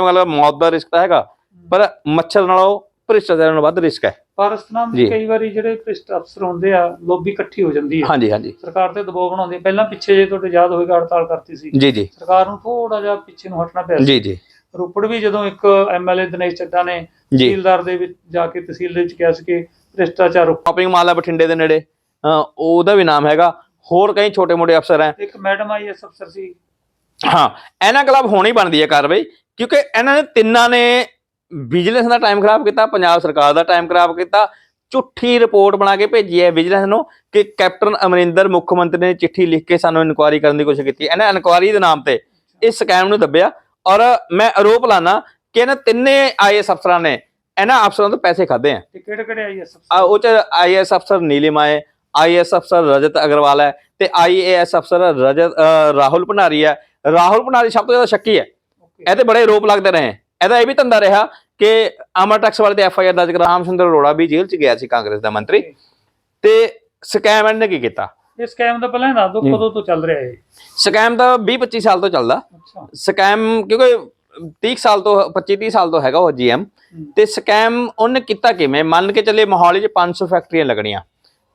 ਮਤਲਬ ਮੌਤ ਦਾ ਰਿਸਕ ਤਾਂ ਹੈਗਾ ਪਰ ਮੱਛਰ ਨਾਲੋਂ ਭ੍ਰਿਸ਼ਟਾਚਾਰ ਨਾਲੋਂ ਵੱਧ ਰਿਸਕ ਹੈ। ਪਰ ਇਸ ਤਰ੍ਹਾਂ ਜੀ। ਦੇ ਕਈ ਵਾਰੀ ਜਿਹੜੇ ਭ੍ਰਿਸ਼ਟ ਅਫਸਰ ਹੁੰਦੇ ਆ ਲੋਬੀ ਇਕੱਠੀ ਹੋ ਜਾਂਦੀ ਹੈ ਹਾਂਜੀ ਹਾਂਜੀ। ਸਰਕਾਰ ਤੇ ਦਬਾਅ ਬਣਾਉਂਦੀ ਹੈ ਪਹਿਲਾਂ ਪਿੱਛੇ ਜੇ ਤੁਹਾਡੇ ਯਾਦ ਹੋਵੇਗਾ ਹੜਤਾਲ ਕਰਤੀ ਸੀ। ਜੀ ਜੀ। ਸਰਕਾਰ ਨੂੰ ਥੋੜਾ ਜਿਹਾ ਪਿੱਛੇ ਨੂੰ ਹਟਣਾ ਪਿਆ ਜੀ ਜੀ। ਰੋਪੜ ਵੀ ਜਦੋਂ ਇੱਕ ਐਮਐਲਏ ਦਿਨੇਸ਼ ਚੱਡਾ ਨੇ ਤਹਿਸੀਲਦਾਰ ਦੇ ਵਿੱਚ ਜਾ ਕੇ ਤਹਿਸੀਲ ਦੇ ਵਿੱਚ ਕਿਹਾ ਸੀ ਕਿ ਭ੍ਰਿਸ਼ਟਾਚਾਰ ਸ਼ਾਪਿੰਗ ਮਾਲ ਹੈ ਬਠਿੰਡੇ ਦੇ ਨੇੜੇ। ਉਹਦਾ ਵੀ ਨਾਮ ਹੈਗਾ। ਹੋਰ ਕਈ ਛੋਟੇ ਮੋਟੇ ਅਫਸਰ ਹੈ। ਇੱਕ ਮੈਡਮ ਆਈਐਸ ਅਫਸਰ ਸੀ। ਹਾਂ ਇਹਨਾਂ ਖਿਲਾਫ ਹੋਣੀ ਬਣਦੀ ਹੈ ਕਾਰਵਾਈ। ਕਿਉਂਕਿ ਇਹਨਾਂ ਨੇ ਤਿੰਨਾਂ ਨੇ ਵਿਜੀਲੈਂਸ ਦਾ ਟਾਈਮ ਖਰਾਬ ਕੀਤਾ ਪੰਜਾਬ ਸਰਕਾਰ ਦਾ ਟਾਈਮ ਖਰਾਬ ਕੀਤਾ ਝੂਠੀ ਰਿਪੋਰਟ ਬਣਾ ਕੇ ਭੇਜੀ ਹੈ ਵਿਜੀਲੈਂਸ ਨੂੰ ਕਿ ਕੈਪਟਨ ਅਮਰਿੰਦਰ ਮੁੱਖ ਮੰਤਰੀ ਨੇ ਚਿੱਠੀ ਲਿਖ ਕੇ ਸਾਨੂੰ ਇਨਕੁਆਇਰੀ ਕਰਨ ਦੀ ਕੋਸ਼ਿਸ਼ ਕੀਤੀ। ਇਹਨਾਂ ਇਨਕੁਆਇਰੀ ਦੇ ਨਾਮ ਤੇ ਇਸ ਸਕੈਮ ਨੂੰ ਦੱਬਿਆ ਔਰ ਮੈਂ ਆਰੋਪ ਲਾਣਾ ਕਿ ਇਹਨਾਂ ਤਿੰਨੇ ਆਈਐਸ ਅਫਸਰਾਂ ਨੇ ਇਹਨਾਂ ਅਫਸਰਾਂ ਤੋਂ ਪੈਸੇ ਖਾਦੇ ਆ। ਤੇ ਕਿਹੜੇ ਕਿਹੜੇ ਆਈਐਸ ਆ ਉਹ ਚ ਆਈਐਸ ਅਫਸਰ ਨੀਲਿਮਾ ਹੈ ਆਈਐਸ ਅਫਸਰ ਰਜਤ ਅਗਰਵਾਲ ਹੈ ਤੇ ਆਈਏਐਸ ਅਫਸਰ ਰਜਤ ਰਾਹੁਲ ਭੰਡਾਰੀ ਹੈ। ਰਾਹੁਲ ਭੰਡਾਰੀ ਸਭ ਤੋਂ ਜ਼ਿਆਦਾ ਸ਼ੱਕੀ ਹੈ। ਇਹਦੇ ਬੜੇ ਆਰੋਪ ਲੱਗਦੇ ਰਹੇ ਇਹਦਾ ਇਹ ਵੀ ਧੰਦਾ ਰਿਹਾ ਕਿ ਅਮਰ ਟੈਕਸ ਵਾਲੇ ਤੇ ਐਫਆਈਆਰ ਦਰਜ ਕਰਾ ਰਾਮ ਸੁੰਦਰ ਅਰੋੜਾ ਵੀ ਜੇਲ੍ਹ ਚ ਗਿਆ ਸੀ ਕਾਂਗਰਸ ਦਾ ਮੰਤਰੀ। ਤੇ ਸਕੈਮ ਇਹਨੇ ਕੀ ਕੀਤਾ? ਇਹ ਸਕੈਮ ਦਾ ਪਹਿਲਾਂ ਦੱਸ ਜੀ। ਕਦੋਂ ਤੋਂ ਚੱਲ ਰਿਹਾ ਹੈ ਸਕੈਮ ਤਾਂ 20 25 ਸਾਲ ਤੋਂ ਚੱਲਦਾ। ਸਕੈਮ ਕਿਉਂਕਿ 30 ਸਾਲ ਤੋਂ 25 30 ਸਾਲ ਤੋਂ ਹੈਗਾ ਉਹ ਜੀਐਮ ਤੇ ਸਕੈਮ ਉਹਨੇ ਕੀਤਾ ਕਿਵੇਂ? ਮੰਨ ਕੇ ਚੱਲੇ ਮੋਹਾਲੀ 'ਚ 500 ਫੈਕਟਰੀਆਂ ਲੱਗਣੀਆਂ।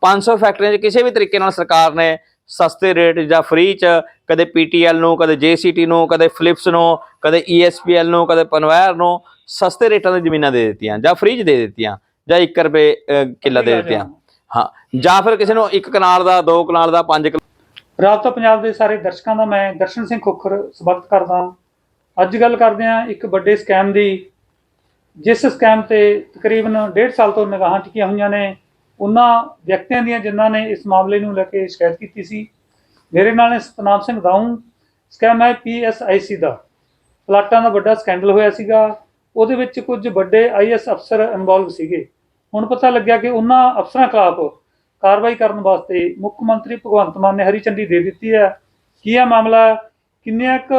500 ਫੈਕਟਰੀਆਂ 'ਚ ਕਿਸੇ ਵੀ ਤਰੀਕੇ ਨਾਲ ਸਰਕਾਰ ਨੇ ਸਸਤੇ ਰੇਟ ਜਾਂ ਫ੍ਰੀ 'ਚ ਕਦੇ ਪੀਟੀਐਲ ਨੂੰ ਕਦੇ ਜੇਸੀਟੀ ਨੂੰ ਕਦੇ ਫਿਲਿਪਸ ਨੂੰ ਕਦੇ ਈਐਸਪੀਐਲ ਨੂੰ ਕਦੇ ਪਨਵੈਰ ਨੂੰ ਸਸਤੇ ਰੇਟਾਂ ਤੇ ਜ਼ਮੀਨਾਂ ਦੇ ਦਿੱਤੀਆਂ ਜਾਂ ਫ੍ਰੀ 'ਚ ਦੇ ਦਿੱਤੀਆਂ ਜਾਂ 1 ਰੁਪਏ ਕਿੱਲਾ ਦੇ ਦਿੱਤੀਆਂ। ਹਾਂ ਜਾਂ ਫਿਰ ਕਿਸੇ ਨੂੰ 1 ਕਨਾਲ ਦਾ 2 ਕਨਾਲ ਦਾ 5 ਰਾਬਤਾ ਪੰਜਾਬ ਦੇ ਸਾਰੇ ਦਰਸ਼ਕਾਂ ਦਾ ਮੈਂ ਦਰਸ਼ਨ ਸਿੰਘ ਖੋਖਰ ਸਵਾਗਤ ਕਰਦਾ ਅੱਜ ਗੱਲ ਕਰਦੇ ਹਾਂ ਇੱਕ ਵੱਡੇ ਸਕੈਮ ਦੀ ਜਿਸ ਸਕੈਮ ਤੇ ਤਕਰੀਬਨ 1.5 ਸਾਲ ਤੋਂ ਨਿਗਾਹਾਂ ਟਿਕੀਆਂ ਹੋਈਆਂ ਨੇ। ਉਹਨਾਂ ਵਿਅਕਤੀਆਂ ਦੀਆਂ ਜਿਨ੍ਹਾਂ ਨੇ ਇਸ ਮਾਮਲੇ ਨੂੰ ਲੈ ਕੇ ਸ਼ਿਕਾਇਤ ਕੀਤੀ ਸੀ, ਮੇਰੇ ਨਾਲ ਨੇ ਸਤਨਾਮ ਸਿੰਘ ਦਾਊਂ ਸਕੈਮ ਹੈ ਪੀਐਸਆਈਸੀ ਦਾ ਪਲਾਟਾਂ ਦਾ ਵੱਡਾ ਸਕੈਂਡਲ ਹੋਇਆ ਸੀਗਾ, ਉਹਦੇ ਵਿੱਚ ਕੁਝ ਵੱਡੇ ਆਈਐਸ ਅਫਸਰ ਇਨਵੋਲਵ ਸੀਗੇ। ਹੁਣ ਪਤਾ ਲੱਗਿਆ ਕਿ ਉਹਨਾਂ ਅਫਸਰਾਂ ਖਿਲਾਫ ਕਾਰਵਾਈ ਕਰਨ ਵਾਸਤੇ ਮੁੱਖ ਮੰਤਰੀ ਭਗਵੰਤ ਮਾਨ ਨੇ ਹਰੀ ਝੰਡੀ ਦੇ ਦਿੱਤੀ ਹੈ। ਕੀ ਹੈ ਮਾਮਲਾ ਕਿੰਨੀਆਂ ਕੁ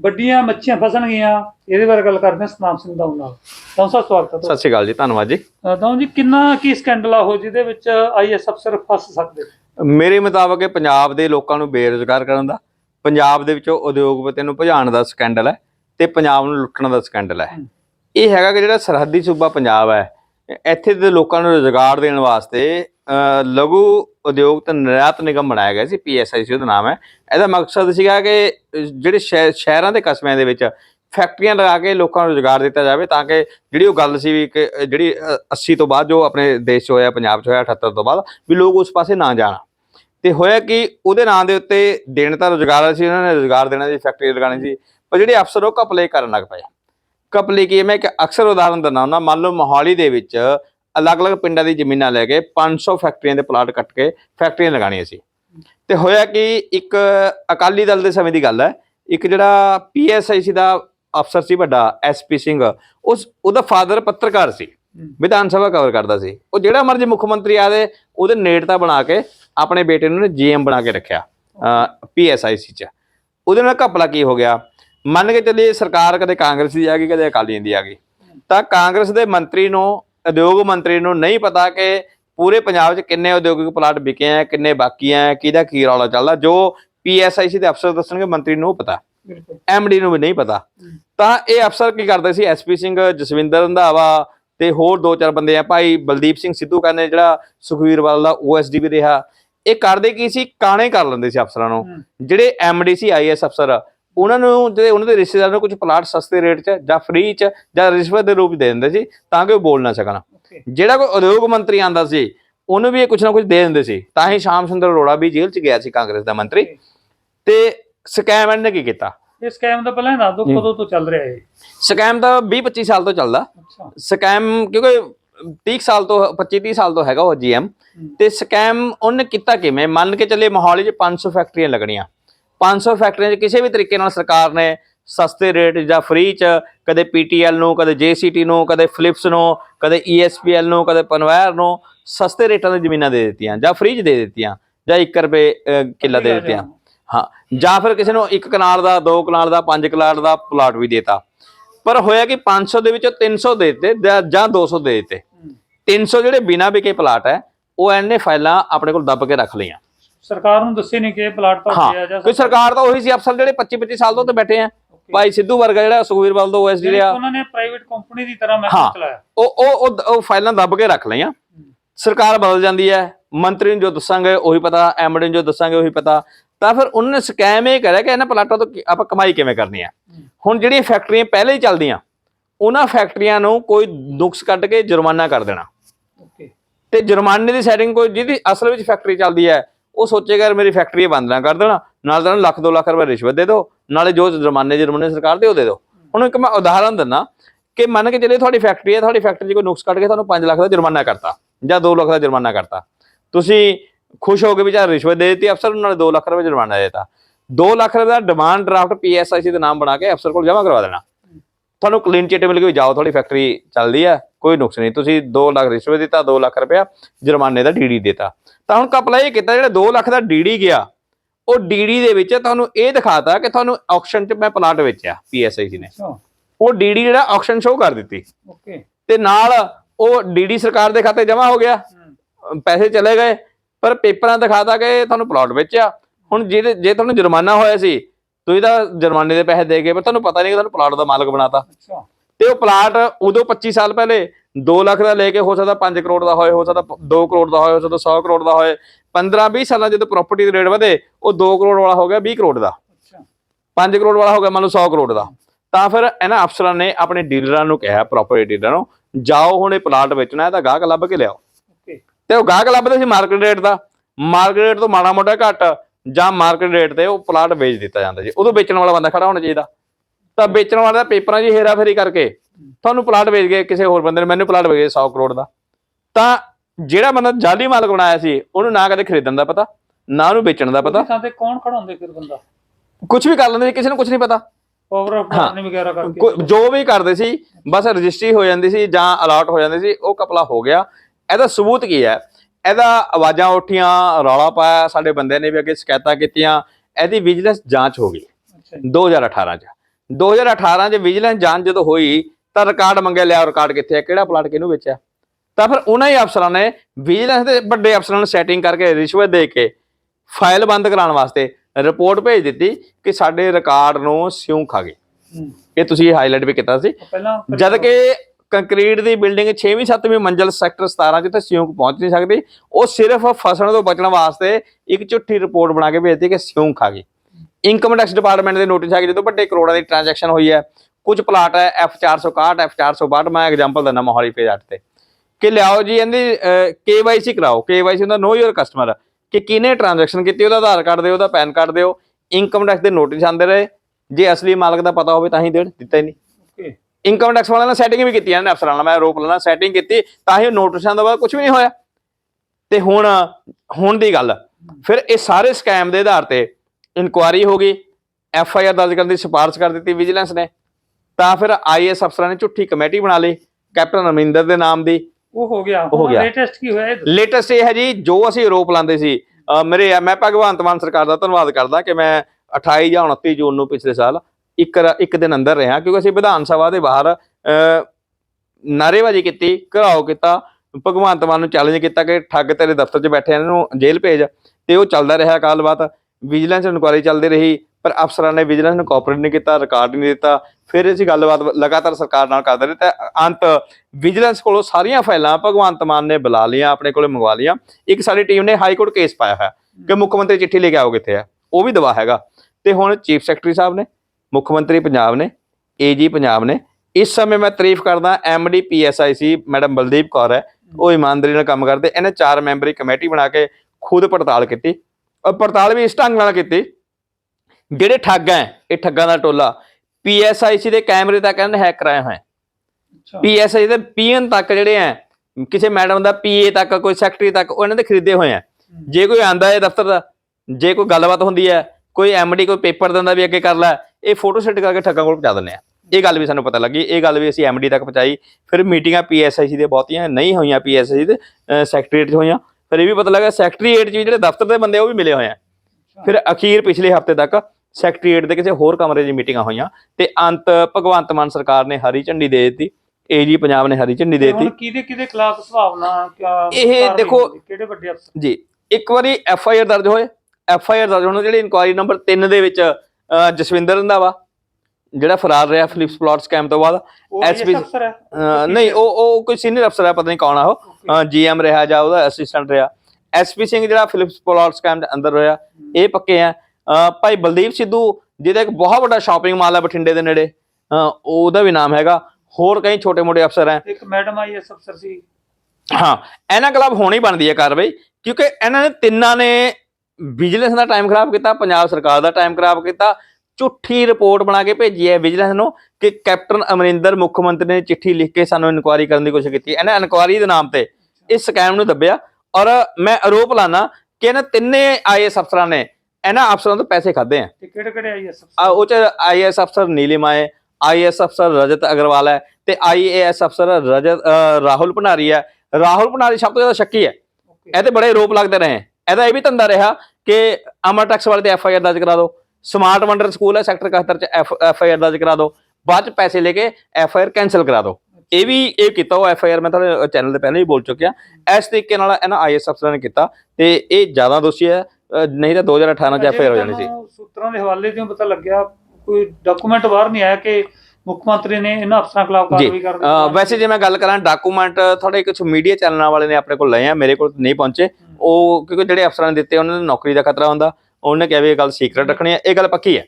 ਵੱਡੀਆਂ ਮੱਛੀਆਂ ਫਸਣਗੀਆਂ ਇਹਦੇ ਬਾਰੇ ਗੱਲ ਕਰਦੇ ਹਾਂ ਸਤਨਾਮ ਸਿੰਘ ਦਾਊਂ ਨਾਲ ਦਾਊਂ ਸਾਹਿਬ ਸਵਾਗਤ ਹੈ ਸਤਿ ਸ਼੍ਰੀ ਅਕਾਲ ਜੀ ਧੰਨਵਾਦ ਜੀ। ਅ, ਦਾਊਂ ਜੀ ਕਿੰਨਾ ਕੀ ਸਕੈਂਡਲ ਆ ਉਹ ਜਿਹਦੇ ਵਿੱਚ ਆਈਐਸ ਅਫਸਰ ਫਸ ਸਕਦੇ ਮੇਰੇ ਮੁਤਾਬਕ ਇਹ ਪੰਜਾਬ ਦੇ ਲੋਕਾਂ ਨੂੰ ਬੇਰੁਜ਼ਗਾਰ ਕਰਨ ਦਾ ਪੰਜਾਬ ਦੇ ਵਿੱਚੋਂ ਉਦਯੋਗਪਤੀਆਂ ਨੂੰ ਭਜਾਉਣ ਦਾ ਸਕੈਂਡਲ ਹੈ ਤੇ ਪੰਜਾਬ ਨੂੰ ਲੁੱਟਣ ਦਾ ਸਕੈਂਡਲ ਹੈ। ਇਹ ਹੈਗਾ ਕਿ ਜਿਹੜਾ ਸਰਹੱਦੀ ਸੂਬਾ ਪੰਜਾਬ ਹੈ ਇੱਥੇ ਦੇ ਲੋਕਾਂ ਨੂੰ ਰੁਜ਼ਗਾਰ ਦੇਣ ਵਾਸਤੇ ਅਹ, ਲਘੂ ਉਦਯੋਗ ਤੇ ਨਿਰਯਾਤ ਨਿਗਮ ਬਣਾਇਆ ਗਿਆ ਸੀ ਪੀਐਸਆਈਸੀ ਉਹਦਾ ਨਾਮ ਹੈ ਇਹਦਾ ਮਕਸਦ ਸੀਗਾ ਕਿ ਜਿਹੜੇ ਸ਼ਹਿ- ਸ਼ਹਿਰਾਂ ਦੇ ਕਸਬਿਆਂ ਦੇ ਵਿੱਚ ਫੈਕਟਰੀਆਂ ਲਗਾ ਕੇ ਲੋਕਾਂ ਨੂੰ ਰੁਜ਼ਗਾਰ ਦਿੱਤਾ ਜਾਵੇ ਤਾਂ ਕਿ ਜਿਹੜੀ ਉਹ ਗੱਲ ਸੀ ਵੀ ਕਿ ਜਿਹੜੀ ਅਹ, 80 ਤੋਂ ਬਾਅਦ ਜੋ ਆਪਣੇ ਦੇਸ਼ 'ਚ ਹੋਇਆ ਪੰਜਾਬ 'ਚ ਹੋਇਆ 78 ਤੋਂ ਬਾਅਦ ਵੀ ਲੋਕ ਉਸ ਪਾਸੇ ਨਾ ਜਾਣ ਤੇ ਹੋਇਆ ਕਿ ਉਹਦੇ ਨਾਂ ਦੇ ਉੱਤੇ ਦੇਣ ਤਾਂ ਰੁਜ਼ਗਾਰ ਸੀ ਉਹਨਾਂ ਨੇ ਰੁਜ਼ਗਾਰ ਦੇਣਾ ਸੀ ਫੈਕਟਰੀ ਲਗਾਣੀ ਸੀ ਪਰ ਜਿਹੜੇ ਅਫਸਰ ਉਹ ਕਪਲੇ ਕਰਨ ਲੱਗ ਪਏ ਕਪਲੇ ਕੀ ਹੈ? ਮੈਂ ਇੱਕ ਅਕਸਰ ਉਦਾਹਰਨ ਦਿੰਦਾ ਹੁੰਦਾ ਮੰਨ ਲਓ ਮੋਹਾਲੀ ਦੇ ਵਿੱਚ ਅਲੱਗ-ਅਲੱਗ ਪਿੰਡਾਂ ਦੀ ਜ਼ਮੀਨਾਂ ਲੈ ਕੇ 500 ਫੈਕਟਰੀਆਂ ਦੇ ਪਲਾਟ ਕੱਟ ਕੇ ਫੈਕਟਰੀਆਂ ਲਗਾਣੀਆਂ ਸੀ। ਤੇ ਹੋਇਆ ਕਿ ਇੱਕ ਅਕਾਲੀ ਦਲ ਦੇ ਸਮੇਂ ਦੀ ਗੱਲ ਹੈ। ਇੱਕ ਜਿਹੜਾ ਪੀਐਸਆਈਸੀ ਦਾ ਅਫਸਰ ਸੀ ਵੱਡਾ ਐਸਪੀ ਸਿੰਘ ਉਸ ਉਹਦਾ ਫਾਦਰ ਪੱਤਰਕਾਰ ਸੀ। ਵਿਧਾਨ ਸਭਾ ਕਵਰ ਕਰਦਾ ਸੀ। ਉਹ ਜਿਹੜਾ ਮਰਜ਼ੀ ਮੁੱਖ ਮੰਤਰੀ ਆਦੇ ਉਹਦੇ ਨੇੜਤਾ ਬਣਾ ਕੇ ਆਪਣੇ ਬੇਟੇ ਨੂੰ ਜੀਐਮ ਬਣਾ ਕੇ ਰੱਖਿਆ ਪੀਐਸਆਈਸੀ ਚ। ਉਹਦੇ ਨਾਲ ਘਪਲਾ ਕੀ ਹੋ ਗਿਆ? ਮੰਨ ਕੇ ਚੱਲੀਏ ਸਰਕਾਰ ਕਦੇ ਕਾਂਗਰਸ ਦੀ ਆ ਗਈ ਕਦੇ ਅਕਾਲੀਆਂ ਦੀ ਆ ਗਈ। ਤਾਂ ਕਾਂਗਰਸ ਦੇ ਮੰਤਰੀ ਨੂੰ ਉਦਯੋਗ ਮੰਤਰੀ ਨੂੰ ਨਹੀਂ ਪਤਾ ਕਿ ਪੂਰੇ ਪੰਜਾਬ 'ਚ ਕਿੰਨੇ ਉਦਯੋਗਿਕ ਪਲਾਟ ਵਿਕੇ ਆ ਕਿੰਨੇ ਬਾਕੀ ਆ ਕਿਹਦਾ ਕੀ ਰੌਲਾ ਚੱਲਦਾ ਜੋ ਪੀਐਸਆਈਸੀ ਦੇ ਅਫਸਰ ਦੱਸਣਗੇ ਮੰਤਰੀ ਨੂੰ ਪਤਾ। ਐਮਡੀ ਨੂੰ ਵੀ ਨਹੀਂ ਪਤਾ। ਤਾਂ ਇਹ ਅਫਸਰ ਕੀ ਕਰਦੇ ਸੀ? ਐਸਪੀ ਸਿੰਘ ਜਸਵਿੰਦਰ ਰੰਧਾਵਾ ਤੇ ਹੋਰ ਦੋ ਚਾਰ ਬੰਦੇ ਆ। ਭਾਈ ਬਲਦੀਪ ਸਿੰਘ ਸਿੱਧੂ ਕਹਿੰਦੇ ਜਿਹੜਾ ਸੁਖਵੀਰ ਵਾਲ ਦਾ ਓਐਸਡੀ ਵੀ ਰਿਹਾ। ਇਹ ਕਰਦੇ ਕੀ ਸੀ? ਕਾਣੇ ਕਰ ਲੈਂਦੇ ਸੀ ਅਫਸਰਾਂ ਨੂੰ। ਜਿਹੜੇ ਐਮਡੀ ਸੀ ਆਈਐਸ ਅਫਸਰ ਉਹਨਾਂ ਨੂੰ ਜਿਹੜੇ ਉਹਨਾਂ ਦੇ ਰਿਸ਼ਤੇਦਾਰਾਂ ਨੂੰ ਕੁਝ ਪਲਾਟ ਸਸਤੇ ਰੇਟ 'ਚ ਜਾਂ ਫ੍ਰੀ 'ਚ ਜਾਂ ਰਿਸ਼ਵਤ ਦੇ ਰੂਪ ਦੇ ਦਿੰਦੇ ਸੀ ਤਾਂ ਕਿ ਉਹ ਬੋਲ ਨਾ ਸਕਣ। ਜਿਹੜਾ ਕੋਈ ਉਦਯੋਗ ਮੰਤਰੀ ਆਂਦਾ ਸੀ ਉਹਨੂੰ ਵੀ ਇਹ ਕੁਝ ਨਾ ਕੁਝ ਦੇ ਦਿੰਦੇ ਸੀ। ਤਾਂ ਹੀ ਸ਼ਾਮ ਸੁੰਦਰ ਅਰੋੜਾ ਵੀ ਜੇਲ੍ਹ 'ਚ ਗਿਆ ਸੀ ਕਾਂਗਰਸ ਦਾ ਮੰਤਰੀ। ਤੇ ਸਕੈਮ ਇਹਨੇ ਕੀ ਕੀਤਾ? ਇਹ ਸਕੈਮ ਦਾ ਪਹਿਲਾਂ ਦੱਸ ਜੀ। ਕਦੋਂ ਤੋਂ ਚੱਲ ਰਿਹਾ ਹੈ ਸਕੈਮ ਤਾਂ 20 25 ਸਾਲ ਤੋਂ ਚੱਲਦਾ। ਸਕੈਮ ਕਿਉਂਕਿ 30 ਸਾਲ ਤੋਂ 25 30 ਸਾਲ ਤੋਂ ਹੈਗਾ ਉਹ ਜੀਐਮ ਤੇ ਸਕੈਮ ਉਹਨੇ ਕੀਤਾ ਕਿਵੇਂ? ਮੰਨ ਕੇ ਚੱਲੇ ਮੋਹਾਲੀ 'ਚ 500 ਫੈਕਟਰੀਆਂ ਲੱਗਣੀਆਂ। 500 ਫੈਕਟਰੀਆਂ 'ਚ ਕਿਸੇ ਵੀ ਤਰੀਕੇ ਨਾਲ ਸਰਕਾਰ ਨੇ ਸਸਤੇ ਰੇਟ ਜਾਂ ਫ੍ਰੀ 'ਚ ਕਦੇ ਪੀਟੀਐਲ ਨੂੰ ਕਦੇ ਜੇਸੀਟੀ ਨੂੰ ਕਦੇ ਫਿਲਿਪਸ ਨੂੰ ਕਦੇ ਈਐਸਪੀਐਲ ਨੂੰ ਕਦੇ ਪਨਵੈਰ ਨੂੰ ਸਸਤੇ ਰੇਟਾਂ ਤੇ ਜ਼ਮੀਨਾਂ ਦੇ ਦਿੱਤੀਆਂ ਜਾਂ ਫ੍ਰੀ 'ਚ ਦੇ ਦਿੱਤੀਆਂ ਜਾਂ 1 ਰੁਪਏ ਕਿੱਲਾ ਦੇ ਦਿੱਤੀਆਂ। ਹਾਂ ਜਾਂ ਫਿਰ ਕਿਸੇ ਨੂੰ 1 ਕਨਾਲ ਦਾ 2 ਕਨਾਲ ਦਾ 5 ਕਨਾਲ ਦਾ ਪਲਾਟ ਵੀ ਦੇਤਾ। ਪਰ ਹੋਇਆ ਕਿ 500 ਦੇ ਵਿੱਚੋਂ 300 ਦੇ ਦਿੱਤੇ ਜਾਂ- ਜਾਂ 200 ਦੇ ਦਿੱਤੇ। 300 ਜਿਹੜੇ ਬਿਨਾਂ ਵਿਕੇ ਪਲਾਟ ਹੈ ਉਹ ਐਨੇ ਫਾਈਲਾਂ ਆਪਣੇ ਕੋਲ ਦੱਬ ਕੇ ਰੱਖ ਲਈਆਂ। ਸਰਕਾਰ ਨੂੰ ਦੱਸੇ ਨਹੀਂ ਕਿ ਇਹ ਪਲਾਟ ਤਾਂ ਹਾਂ ਪਿਆ ਜਾਂ ਕੋਈ ਸਰਕਾਰ ਤਾਂ ਉਹੀ ਸੀ ਅਫਸਰ ਜਿਹੜੇ 25 25 ਸਾਲ ਤੋਂ ਉੱਤੇ ਬੈਠੇ ਆ। ਭਾਈ ਸਿੱਧੂ ਵਰਗਾ ਜਿਹੜਾ ਸੁਖਵੀਰ ਬਾਦਲ ਦਾ ਓਐਸਡੀ ਰਿਹਾ ਉਹਨਾਂ ਨੇ ਪ੍ਰਾਈਵੇਟ ਕੰਪਨੀ ਦੀ ਤਰ੍ਹਾਂ। ਮਹਿਕਮਾ ਚਲਾਇਆ। ਉਹ ਉਹ ਉਹ- ਫਾਈਲਾਂ ਦੱਬ ਕੇ ਰੱਖ ਲਈਆਂ। ਸਰਕਾਰ ਬਦਲ ਜਾਂਦੀ ਹੈ ਮੰਤਰੀ ਨੂੰ ਜੋ ਦੱਸਾਂਗੇ ਉਹੀ ਪਤਾ ਐਮਡੀ ਨੂੰ ਜੋ ਦੱਸਾਂਗੇ ਉਹੀ ਪਤਾ। ਤਾਂ ਫਿਰ ਉਹਨਾਂ ਨੇ ਸਕੈਮ ਇਹ ਕਰਿਆ ਕਿ ਇਹਨਾਂ ਪਲਾਟਾਂ ਤੋਂ ਆਪਾਂ ਕਮਾਈ ਕਿਵੇਂ ਕਰਨੀ ਆ? ਹੁਣ ਜਿਹੜੀਆਂ ਫੈਕਟਰੀਆਂ ਪਹਿਲੇ ਹੀ ਚੱਲਦੀਆਂ ਉਹਨਾਂ ਫੈਕਟਰੀਆਂ ਨੂੰ ਕੋਈ ਨੁਕਸ ਕੱਢ ਕੇ ਜੁਰਮਾਨਾ ਕਰ ਦੇਣਾ। ਤੇ ਜੁਰਮਾਨੇ ਦੀ ਸੈਟਿੰਗ ਕੋਈ ਜਿਹਦੀ ਅਸਲ ਵਿੱਚ ਫੈਕਟਰੀ ਚੱਲਦੀ ਹੈ ਉਹ ਸੋਚੇਗਾ ਯਾਰ ਮੇਰੀ ਫੈਕਟਰੀ ਬੰਦ ਨਾ ਕਰ ਦੇਣਾ, ਨਾਲ ਤਾਂ ਲੱਖ 2 ਲੱਖ ਰੁਪਏ ਰਿਸ਼ਵਤ ਦੇ ਦਿਓ, ਨਾਲੇ ਜੋ ਜੁਰਮਾਨੇ ਜੁਰਮਾਨੇ ਸਰਕਾਰ ਦੇ ਉਹ ਦੇ ਦਿਓ। ਹੁਣ ਇੱਕ ਮੈਂ ਉਦਾਹਰਨ ਦਿੰਦਾ ਕਿ ਮੰਨ ਕੇ ਚੱਲੇ ਤੁਹਾਡੀ ਫੈਕਟਰੀ ਹੈ, ਤੁਹਾਡੀ ਫੈਕਟਰੀ 'ਚ ਕੋਈ ਨੁਕਸ ਕੱਢ ਕੇ ਤੁਹਾਨੂੰ 5 ਲੱਖ ਦਾ ਜੁਰਮਾਨਾ ਕਰਤਾ ਜਾਂ 2 ਲੱਖ ਦਾ ਜੁਰਮਾਨਾ ਕਰਤਾ। ਤੁਸੀਂ ਖੁਸ਼ ਹੋ ਕੇ ਵੀ ਚਾਹ ਰਿਸ਼ਵਤ ਦੇ ਦਿੱਤੀ, ਅਫਸਰ ਨੂੰ ਨਾਲੇ 2 ਲੱਖ ਰੁਪਏ ਜੁਰਮਾਨਾ ਦੇ ਦਿੱਤਾ। 2 ਲੱਖ ਰੁਪਏ ਦਾ ਡਿਮਾਂਡ ਡਰਾਫਟ ਪੀਐਸਆਈਸੀ ਦੇ ਨਾਮ ਬਣਾ ਕੇ ਅਫਸਰ ਕੋਲ ਜਮ੍ਹਾਂ ਕਰਵਾ ਦੇਣਾ। ਤੁਹਾਨੂੰ ਕਲੀਨ ਚਿੱਟ ਮਿਲ ਗਈ ਜਾਓ, ਤੁਹਾਡੀ ਫੈਕਟਰੀ ਚੱਲਦੀ ਹੈ, ਕੋਈ ਨੁਕਸ ਨਹੀਂ। ਤੁਸੀਂ 2 ਲੱਖ ਰਿਸ਼ਵਤ ਦਿੱਤਾ 2 ਲੱਖ ਰੁਪਇਆ ਜੁਰਮਾਨੇ ਦਾ ਡੀਡੀ ਦਿੱਤਾ। ਤਾਂ ਹੁਣ ਕਪਲਾ ਇਹ ਕੀਤਾ ਜਿਹੜਾ 2 ਲੱਖ ਦਾ ਡੀਡੀ ਗਿਆ ਉਹ ਡੀਡੀ ਦੇ ਵਿੱਚ ਤੁਹਾਨੂੰ ਇਹ ਦਿਖਾਤਾ ਕਿ ਤੁਹਾਨੂੰ ਆਕਸ਼ਨ 'ਚ ਮੈਂ ਪਲਾਟ ਵੇਚਿਆ ਪੀਐਸਆਈਸੀ ਨੇ। ਉਹ ਡੀਡੀ ਜਿਹੜਾ ਆਕਸ਼ਨ ਸ਼ੋ ਕਰ ਦਿੱਤੀ। ਓਕੇ। ਤੇ ਨਾਲ ਉਹ ਡੀਡੀ ਸਰਕਾਰ ਦੇ ਖਾਤੇ ਜਮ੍ਹਾਂ ਹੋ ਗਿਆ। ਪੈਸੇ ਚਲੇ ਗਏ ਪਰ ਪੇਪਰਾਂ ਦਿਖਾਤਾ ਕਿ ਤੁਹਾਨੂੰ ਪਲਾਟ ਵੇਚਿਆ। ਹੁਣ ਜਿਹਦੇ ਜੇ ਤੁਹਾਨੂੰ ਜੁਰਮਾਨਾ ਹੋਇਆ ਸੀ ਤੁਸੀਂ ਤਾਂ ਜੁਰਮਾਨੇ ਦੇ ਪੈਸੇ ਦੇ ਗਏ ਪਰ ਤੁਹਾਨੂੰ ਪਤਾ ਨਹੀਂ ਕਿ ਤੁਹਾਨੂੰ ਪਲਾਟ ਦਾ ਮਾਲਕ ਬਣਾਤਾ। ਅੱਛਾ। ਤੇ ਉਹ ਪਲਾਟ ਉਦੋਂ 25 ਸਾਲ ਪਹਿਲੇ 2 ਲੱਖ ਦਾ ਲੈ ਕੇ ਹੋ ਸਕਦਾ 5 ਕਰੋੜ ਦਾ ਹੋਏ ਹੋ ਸਕਦਾ 2 ਕਰੋੜ ਦਾ ਹੋਏ ਹੋ ਸਕਦਾ 100 ਕਰੋੜ ਦਾ ਹੋਏ। 15 20 ਸਾਲਾਂ ਜਦੋਂ ਪ੍ਰਾਪਰਟੀ ਦੇ ਰੇਟ ਵਧੇ ਉਹ 2 ਕਰੋੜ ਵਾਲਾ ਹੋ ਗਿਆ 20 ਕਰੋੜ ਦਾ। ਅੱਛਾ। 5 ਕਰੋੜ ਵਾਲਾ ਹੋ ਗਿਆ ਮੰਨ ਲਓ 100 ਕਰੋੜ ਦਾ। ਤਾਂ ਫਿਰ ਇਹਨਾਂ ਅਫਸਰਾਂ ਨੇ ਆਪਣੇ ਡੀਲਰਾਂ ਨੂੰ ਕਿਹਾ ਪ੍ਰਾਪਰਟੀ ਡੀਲਰਾਂ ਨੂੰ ਜਾਓ ਹੁਣ ਇਹ ਪਲਾਟ ਵੇਚਣਾ ਹੈ ਤਾਂ ਗਾਹਕ ਲੱਭ ਕੇ ਲਿਆਓ। ਤੇ ਉਹ ਗਾਹਕ ਲੱਭਦੇ ਸੀ ਮਾਰਕੀਟ ਰੇਟ ਦਾ। ਮਾਰਕੀਟ ਰੇਟ ਤੋਂ ਮਾੜਾ ਮੋਟਾ ਘੱਟ ਜਾਂ ਮਾਰਕੀਟ ਰੇਟ ਤੇ ਉਹ ਪਲਾਟ ਵੇਚ ਦਿੱਤਾ ਜਾਂਦਾ ਜੀ। ਉਦੋਂ ਵੇਚਣ ਵਾਲਾ ਬੰਦਾ ਖੜਾ ਹੋਣਾ ਚਾਹੀਦਾ। ਤਾਂ ਵੇਚਣ ਵਾਲਾ ਦਾ ਪੇਪਰਾਂ 'ਚ ਹੇਰਾਫੇਰੀ ਕਰਕੇ ਤੁਹਾਨੂੰ ਪਲਾਟ ਵੇਚ ਗਏ ਕਿਸੇ ਹੋਰ ਬੰਦੇ ਨੇ ਮੈਨੂੰ ਪਲਾਟ ਵੇਚ ਗਏ 100 ਕਰੋੜ ਦਾ। ਤਾਂ ਜਿਹੜਾ ਬੰਦਾ ਜਾਲੀ ਮਾਲਕ ਬਣਾਇਆ ਸੀ ਉਹਨੂੰ ਨਾ ਕਦੇ ਖਰੀਦਣ ਦਾ ਪਤਾ ਨਾ ਉਹਨੂੰ ਵੇਚਣ ਦਾ ਪਤਾ। ਉਹਦੀ ਥਾਂ ਤੇ ਕੌਣ ਖੜਾਉਂਦੇ ਫਿਰ ਬੰਦਾ? ਕੁਝ ਵੀ ਕਰ ਲੈਂਦੇ ਸੀ ਕਿਸੇ ਨੂੰ ਕੁਝ ਨਹੀਂ ਪਤਾ। ਆਫ ਟਰਨੀ ਵਗੈਰਾ ਕਰਕੇ। ਜੋ ਵੀ ਕਰਦੇ ਸੀ ਬਸ ਰਜਿਸਟਰੀ ਹੋ ਜਾਂਦੀ ਸੀ ਜਾਂ ਅਲਾਟ ਹੋ ਜਾਂਦੀ ਸੀ ਉਹ ਕਪਲਾ ਹੋ ਗਿਆ। ਇਹਦਾ ਸਬੂਤ ਕੀ ਹੈ? ਇਹਦਾ ਆਵਾਜ਼ਾਂ ਉੱਠੀਆਂ ਰੌਲਾ ਪਾਇਆ ਸਾਡੇ ਬੰਦੇ ਨੇ ਵੀ ਅੱਗੇ ਸ਼ਿਕਾਇਤਾਂ ਕੀਤੀਆਂ। ਇਹਦੀ ਵਿਜੀਲੈਂਸ ਜਾਂਚ ਹੋ ਗਈ। ਅੱਛਾ ਜੀ। 2018 ਚ। 2018 ਚ ਵਿਜੀਲੈਂਸ ਜਾਂਚ ਜਦੋਂ ਹੋਈ ਤਾਂ ਰਿਕਾਰਡ ਮੰਗਿਆ ਲਿਆ ਰਿਕਾਰਡ ਕਿੱਥੇ ਹੈ ਕਿਹੜਾ ਪਲਾਟ ਕਿਹਨੂੰ ਵੇਚਿਆ? ਤਾਂ ਫਿਰ ਉਹਨਾਂ ਹੀ ਅਫਸਰਾਂ ਨੇ ਵਿਜੀਲੈਂਸ ਦੇ ਵੱਡੇ ਅਫਸਰਾਂ ਨੂੰ ਸੈਟਿੰਗ ਕਰਕੇ ਰਿਸ਼ਵਤ ਦੇ ਕੇ ਫਾਈਲ ਬੰਦ ਕਰਾਉਣ ਵਾਸਤੇ ਰਿਪੋਰਟ ਭੇਜ ਦਿੱਤੀ ਕਿ ਸਾਡੇ ਰਿਕਾਰਡ ਨੂੰ ਸਿਉਂ ਖਾ ਗਏ। ਇਹ ਤੁਸੀਂ ਹਾਈਲਾਈਟ ਵੀ ਕੀਤਾ ਸੀ। ਜਦ ਕਿ ਕੰਕਰੀਟ ਦੀ ਬਿਲਡਿੰਗ 6ਵੀਂ 7ਵੀਂ ਮੰਜ਼ਲ ਸੈਕਟਰ 17 ਜਿੱਥੇ ਸਿਉਂਕ ਪਹੁੰਚ ਨਹੀਂ ਸਕਦੀ ਉਹ ਸਿਰਫ ਫਸਣ ਤੋਂ ਬਚਣ ਵਾਸਤੇ ਇੱਕ ਝੁੱਠੀ ਰਿਪੋਰਟ ਬਣਾ ਕੇ ਭੇਜਦੀ ਕਿ ਸਿਉਂਕ ਖਾ ਗਈ ਇਨਕਮ ਟੈਕਸ ਡਿਪਾਰਟਮੈਂਟ ਦੇ ਨੋਟਿਸ ਆ ਗਏ ਜਦੋਂ ਵੱਡੇ ਕਰੋੜਾਂ ਦੀ ਟ੍ਰਾਂਜੈਕਸ਼ਨ ਹੋਈ ਹੈ ਕੁਝ ਪਲਾਟ ਹੈ F461 F462 ਮੈਂ ਐਗਜ਼ਾਮਪਲ ਦਿੰਦਾ ਮੋਹਾਲੀ ਪੇਜ 8 ਤੇ। ਕਿ ਲਿਆਓ ਜੀ ਇਹਦੀ KYC ਕਰਾਓ। KYC ਹੁੰਦਾ ਨੋ ਯੂਰ ਕਸਟਮਰ ਕਿ ਕਿਹਨੇ ਟ੍ਰਾਂਜੈਕਸ਼ਨ ਕੀਤੀ ਉਹਦਾ ਆਧਾਰ ਕਾਰਡ ਦਿਓ ਉਹਦਾ ਪੈਨ ਕਾਰਡ ਦਿਓ ਇਨਕਮ ਟੈਕਸ ਦੇ ਨੋਟਿਸ ਆਉਂਦੇ ਰਹੇ। ਜੇ ਅਸਲੀ ਮਾਲਕ ਦਾ ਪਤਾ ਹੋਵੇ ਤਾਂ ਹੀ ਦੇਣ ਦਿੱਤਾ ਹੀ ਨਹੀਂ। ਓਕੇ ਇਨਕਮ ਟੈਕਸ ਵਾਲਿਆਂ ਨੇ ਸੈਟਿੰਗ ਵੀ ਕੀਤੀ ਇਹਨਾਂ ਨੇ ਅਫਸਰਾਂ ਨਾਲ ਮੈਂ ਰੋਕ ਲੈਣਾ ਸੈਟਿੰਗ ਕੀਤੀ ਤਾਂ ਹੀ ਨੋਟਿਸਾਂ ਤੋਂ ਬਾਅਦ ਕੁਝ ਵੀ ਨਹੀਂ ਹੋਇਆ। ਤੇ ਹੁਣ ਹੁਣ ਦੀ ਗੱਲ। ਫਿਰ ਇਹ ਸਾਰੇ ਸਕੈਮ ਦੇ ਆਧਾਰ ਤੇ ਇਨਕੁਆਰੀ ਹੋ ਗਈ। ਐਫ ਆਈ ਆਰ ਦਰਜ ਕਰਨ ਦੀ ਸਿਫਾਰਿਸ਼ ਕਰ ਦਿੱਤੀ ਵਿਜੀਲੈਂਸ ਨੇ। ਤਾਂ ਫਿਰ ਆਈਐਸ ਅਫਸਰਾਂ ਨੇ ਝੁੱਠੀ ਕਮੇਟੀ ਬਣਾ ਲਈ ਕੈਪਟਨ ਅਮਰਿੰਦਰ ਦੇ ਨਾਮ ਦੀ ਉਹ ਹੋ ਗਿਆ ਹੋ ਗਿਆ। ਲੇਟੈਸਟ ਕੀ ਹੋਇਆ। ਲੇਟੈਸਟ ਇਹ ਹੈ ਜੀ ਜੋ ਅਸੀਂ ਆਰੋਪ ਲਾਉਂਦੇ ਸੀ ਮੇਰੇ ਮੈਂ ਭਗਵੰਤ ਮਾਨ ਸਰਕਾਰ ਦਾ ਧੰਨਵਾਦ ਕਰਦਾ ਕਿ ਮੈਂ 28 ਜਾਂ 29 ਜੂਨ ਨੂੰ ਪਿਛਲੇ ਸਾਲ ਇੱਕ ਇੱਕ ਦਿਨ ਅੰਦਰ ਰਿਹਾ ਕਿਉਂਕਿ ਅਸੀਂ ਵਿਧਾਨ ਸਭਾ ਦੇ ਬਾਹਰ ਅਹ, ਨਾਅਰੇਬਾਜ਼ੀ ਕੀਤੀ ਘਰਾਓ ਕੀਤਾ ਭਗਵੰਤ ਮਾਨ ਨੂੰ ਚੈਲੰਜ ਕੀਤਾ ਕਿ ਠੱਗ ਤੇਰੇ ਦਫ਼ਤਰ 'ਚ ਬੈਠੇ ਇਹਨਾਂ ਨੂੰ ਜੇਲ੍ਹ ਭੇਜ ਤੇ ਉਹ ਚੱਲਦਾ ਰਿਹਾ ਗੱਲਬਾਤ ਵਿਜੀਲੈਂਸ ਇਨਕੁਆਇਰੀ ਚੱਲਦੀ ਰਹੀ ਪਰ ਅਫਸਰਾਂ ਨੇ ਵਿਜੀਲੈਂਸ ਨੂੰ ਕੋਆਪਰੇਟ ਨਹੀਂ ਕੀਤਾ ਰਿਕਾਰਡ ਨਹੀਂ ਦਿੱਤਾ ਫਿਰ ਅਸੀਂ ਗੱਲਬਾਤ ਲਗਾਤਾਰ ਸਰਕਾਰ ਨਾਲ ਕਰਦੇ ਰਹੇ ਤੇ ਅੰਤ ਵਿਜੀਲੈਂਸ ਕੋਲੋਂ ਸਾਰੀਆਂ ਫਾਈਲਾਂ ਭਗਵੰਤ ਮਾਨ ਨੇ ਬੁਲਾ ਲਈਆਂ ਆਪਣੇ ਕੋਲੇ ਮੰਗਵਾ ਲਈਆਂ। ਇੱਕ ਸਾਡੀ ਟੀਮ ਨੇ ਹਾਈ ਕੋਰਟ ਕੇਸ ਪਾਇਆ ਹੋਇਆ ਕਿ ਮੁੱਖ ਮੰਤਰੀ ਚਿੱਠੀ ਲੈ ਕੇ ਆਓ ਕਿੱਥੇ ਆ? ਉਹ ਵੀ ਦਵਾ ਹੈਗਾ। ਤੇ ਹੁਣ ਚੀਫ ਸੈਕਟਰੀ ਸਾਹਿਬ ਨੇ ਮੁੱਖ ਮੰਤਰੀ ਪੰਜਾਬ ਨੇ ਏਜੀ ਪੰਜਾਬ ਨੇ ਇਸ ਸਮੇਂ ਮੈਂ ਤਾਰੀਫ ਕਰਦਾ MD PSIC madam Baldeep Kaur ਹੈ। ਉਹ ਇਮਾਨਦਾਰੀ ਨਾਲ ਕੰਮ ਕਰਦੇ ਇਹਨੇ ਚਾਰ ਮੈਂਬਰੀ ਕਮੇਟੀ ਬਣਾ ਕੇ ਖੁਦ ਪੜਤਾਲ ਕੀਤੀ। ਪੜਤਾਲ ਵੀ ਇਸ ਢੰਗ ਨਾਲ ਕੀਤੀ ਜਿਹੜੇ ਠੱਗ ਹੈ ਇਹ ਠੱਗਾਂ ਦਾ ਟੋਲਾ। ਪੀਐਸਆਈਸੀ ਦੇ ਕੈਮਰੇ ਤੱਕ ਇਹਨਾਂ ਨੇ ਹੈਕ ਕਰਾਏ ਹੋਏ ਅੱਛਾ। ਪੀਐਸਆਈ ਦੇ ਪੀਐਨ ਤੱਕ ਜਿਹੜੇ ਆ ਕਿਸੇ ਮੈਡਮ ਦਾ ਪੀਏ ਤੱਕ ਕੋਈ ਸੈਕਟਰੀ ਤੱਕ ਉਹ ਇਹਨਾਂ ਦੇ ਖਰੀਦੇ ਹੋਏ ਆ। ਜੇ ਕੋਈ ਆਂਦਾ ਹੈ ਦਫ਼ਤਰ ਦਾ ਜੇ ਕੋਈ ਗੱਲਬਾਤ ਹੁੰਦੀ ਹੈ ਕੋਈ ਐਮਡੀ ਕੋਈ ਪੇਪਰ ਦਿੰਦਾ ਵੀ ਅੱਗੇ ਕਰ ਲੈ ਇਹ ਫੋਟੋ ਸੈਟ ਕਰਕੇ ਠੱਗਾਂ ਕੋਲ ਪਹੁੰਚਾ ਦਿੰਦੇ ਆ। ਇਹ ਗੱਲ ਵੀ ਸਾਨੂੰ ਪਤਾ ਲੱਗੀ ਇਹ ਗੱਲ ਵੀ ਅਸੀਂ ਐਮਡੀ ਤੱਕ ਪਹੁੰਚਾਈ। ਫਿਰ ਮੀਟਿੰਗਾਂ ਪੀਐਸਆਈਸੀ ਦੇ ਬਹੁਤੀਆਂ ਨਹੀਂ ਹੋਈਆਂ ਪੀਐਸਆਈਸੀ ਦੇ ਸੈਕਟਰੀਏਟ 'ਚ ਹੋਈਆਂ। ਫਿਰ ਇਹ ਵੀ ਪਤਾ ਲੱਗਾ ਸੈਕਟਰੀਏਟ 'ਚ ਵੀ ਜਿਹੜੇ ਦਫ਼ਤਰ ਦੇ ਬੰਦੇ ਉਹ ਵੀ ਮਿਲੇ ਹੋਏ ਆ। ਫਿਰ ਅਖੀਰ ਪਿਛਲੇ ਹਫ਼ਤੇ ਤੱਕ ਸੈਕਟਰੀਏਟ ਦੇ ਕਿਸੇ ਹੋਰ ਕਮਰੇ 'ਚ ਮੀਟਿੰਗਾਂ ਹੋਈਆਂ ਤੇ ਅੰਤ ਭਗਵੰਤ ਮਾਨ ਸਰਕਾਰ ਨੇ ਹਰੀ ਝੰਡੀ ਦੇ ਦਿੱਤੀ ਏਜੀ ਪੰਜਾਬ ਨੇ ਹਰੀ ਝੰਡੀ ਦੇ ਹੁਣ ਦਿੱਤੀ। ਕਿਹਦੇ ਕਿਹਦੇ ਖਿਲਾਫ ਸੁਭਾਵਨਾ ਇਹ ਦੇਖੋ-? ਕਿਹੜੇ ਵੱਡੇ ਅਫਸਰ? ਜੀ ਇੱਕ ਵਾਰੀ ਐਫ ਆਈ ਆਰ ਦਰਜ ਹੋਏ ਐਫ ਆਈ ਆਰ ਦਰਜ ਹੋਣ ਜਿਹੜੀ ਇਨਕੁਆਇਰੀ ਨੰਬਰ 3 ਦੇ ਵਿੱਚ ਜਸਵਿੰਦਰ ਰੰਧਾਵਾ ਜਿਹੜਾ ਫਰਾਰ ਰਿਹਾ ਫਿਲਿਪਸ ਪਲਾਟ ਸਕੈਮ ਤੋਂ ਬਾਅਦ ਅਹ ਨਹੀਂ ਉਹ ਉਹ ਕੋਈ ਸੀਨੀਅਰ ਅਫਸਰ ਹੈ ਪਤਾ ਨਹੀਂ ਕੌਣ ਆ ਉਹ ਜੀਐਮ ਰਿਹਾ ਜਾਂ ਉਹਦਾ ਅਸਿਸਟੈਂਟ ਰਿਹਾ। ਐਸਪੀ ਸਿੰਘ ਜਿਹੜਾ ਫਿਲਿਪਸ ਪਲਾਟ ਸਕੈਮ ਦੇ ਅੰਦਰ ਹੋਇਆ ਇਹ ਪੱਕੇ ਆ। ਭਾਈ ਬਲਦੀਪ ਸਿੱਧੂ ਜਿਹਦਾ ਇੱਕ ਬਹੁਤ ਵੱਡਾ ਸ਼ਾਪਿੰਗ ਮਾਲ ਹੈ ਬਠਿੰਡੇ ਦੇ ਨੇੜੇ ਉਹਦਾ ਵੀ ਨਾਮ ਹੈਗਾ। ਹੋਰ ਕਈ ਛੋਟੇ-ਮੋਟੇ ਅਫਸਰ ਹੈ। ਇੱਕ ਮੈਡਮ ਆਈਐਸ ਅਫਸਰ ਸੀ। ਹਾਂ ਇਹਨਾਂ ਖਿਲਾਫ ਹੋਣੀ ਬਣਦੀ ਹੈ ਕਾਰਵਾਈ ਕਿਉਂਕਿ ਇਹਨਾਂ ਨੇ ਤਿੰਨਾਂ ਨੇ ਵਿਜੀਲੈਂਸ ਦਾ ਟਾਈਮ ਖਰਾਬ ਕੀਤਾ ਪੰਜਾਬ ਸਰਕਾਰ ਦਾ ਟਾਈਮ ਖਰਾਬ ਕੀਤਾ। ਝੂਠੀ ਰਿਪੋਰਟ ਬਣਾ ਕੇ ਭੇਜੀ ਹੈ ਵਿਜੀਲੈਂਸ ਨੂੰ ਕਿ ਕੈਪਟਨ ਅਮਰਿੰਦਰ ਮੁੱਖ ਮੰਤਰੀ ਨੇ ਚਿੱਠੀ ਲਿਖ ਕੇ ਸਾਨੂੰ ਇਨਕੁਆਇਰੀ ਕਰਨ ਦੀ ਕੋਸ਼ਿਸ਼ ਕੀਤੀ। ਇਹਨਾਂ ਇਨਕੁਆਇਰੀ ਦੇ ਨਾਮ ਤੇ ਇਸ ਸਕੈਮ ਨੂੰ ਦੱਬਿਆ। ਔਰ ਮੈਂ ਆਰੋਪ ਲਾਣਾ ਕਿ ਇਹਨਾਂ ਤਿੰਨੇ ਆਈਐਸ ਅਫਸਰਾਂ ਨੇ ਇਹਨਾਂ ਅਫਸਰਾਂ ਤੋਂ ਪੈਸੇ ਖਾਦੇ ਆ। ਤੇ ਕਿਹੜੇ ਕਿਹੜੇ ਆਈਐਸ ਆ ਉਹ ਚ ਆਈਐਸ ਅਫਸਰ ਨੀਲਿਮਾ ਹੈ ਆਈਐਸ ਅਫਸਰ ਰਜਤ ਅਗਰਵਾਲ ਹੈ ਤੇ ਆਈਏਐਸ ਅਫਸਰ ਰਜਤ ਰਾਹੁਲ ਭੰਡਾਰੀ ਹੈ। ਰਾਹੁਲ ਭੰਡਾਰੀ ਸਭ ਤੋਂ ਜ਼ਿਆਦਾ ਸ਼ੱਕੀ ਹੈ। ਇਹਦੇ ਬੜੇ ਆਰੋਪ ਲੱਗਦੇ ਰਹੇ। ਇਹਦਾ ਇਹ ਵੀ ਧੰਦਾ ਰਿਹਾ ਕਿ ਅਮਰ ਟੈਕਸ ਵਾਲੇ ਤੇ ਐਫ ਆਈ ਆਰ ਦਰਜ ਕਰਾ ਦਿਓ ਸਮਾਰਟ ਵੰਡਰ ਸਕੂਲ ਹੈ ਸੈਕਟਰ 71 ਚ ਐਫ ਆਈ ਆਰ ਦਰਜ ਕਰਾ ਦਿਓ ਬਾਅਦ ਚ ਪੈਸੇ ਲੈ ਕੇ ਐਫ ਆਈ ਆਰ ਕੈਨਸਲ ਕਰਾ ਦਿਓ ਇਹ ਵੀ ਇਹ ਕੀਤਾ ਉਹ ਐਫ ਆਈ ਆਰ ਮੈਂ ਤੁਹਾਡੇ ਚੈਨਲ ਤੇ ਪਹਿਲਾਂ ਹੀ ਬੋਲ ਚੁੱਕਿਆ। ਇਸ ਤਰੀਕੇ ਨਾਲ ਇਹਨਾਂ ਆਈਐਸ ਅਫਸਰਾਂ ਨੇ ਕੀਤਾ ਤੇ ਇਹ ਜ਼ਿਆਦਾ ਦੋਸ਼ੀ ਹੈ। ਨਹੀਂ ਤਾਂ 2018 ਚ ਐਫ ਆਈ ਆਰ ਹੋ ਜਾਣੀ ਸੀ। ਸੂਤਰਾਂ ਦੇ ਹਵਾਲੇ ਤੋਂ ਪਤਾ ਲੱਗਿਆ ਕੋਈ ਡਾਕੂਮੈਂਟ ਬਾਹਰ ਨਹੀਂ ਆਇਆ ਕਿ ਮੁੱਖ ਮੰਤਰੀ ਨੇ ਇਹਨਾਂ ਅਫਸਰਾਂ ਖਿਲਾਫ ਕਾਰਵਾਈ ਕਰਨ ਅ, ਵੈਸੇ ਜੇ ਮੈਂ ਗੱਲ ਕਰਾਂ ਡਾਕੂਮੈਂਟ ਥੋੜੇ ਕੁਝ ਮੀਡੀਆ ਚੈਨਲਾਂ ਵਾਲੇ ਨੇ ਆਪਣੇ ਕੋਲ ਲਏ ਆ ਮੇਰੇ ਕੋਲ ਨਹੀਂ ਪਹੁੰਚੇ। ਉਹ ਕਿਉਂਕਿ ਜਿਹੜੇ ਅਫਸਰਾਂ ਨੇ ਦਿੱਤੇ ਉਹਨਾਂ ਨੂੰ ਨੌਕਰੀ ਦਾ ਖਤਰਾ ਹੁੰਦਾ। ਉਹਨੇ ਕਿਹਾ ਵੀ ਇਹ ਗੱਲ ਸੀਕ੍ਰੇਟ ਰੱਖਣੀ ਹੈ। ਇਹ ਗੱਲ ਪੱਕੀ ਹੈ।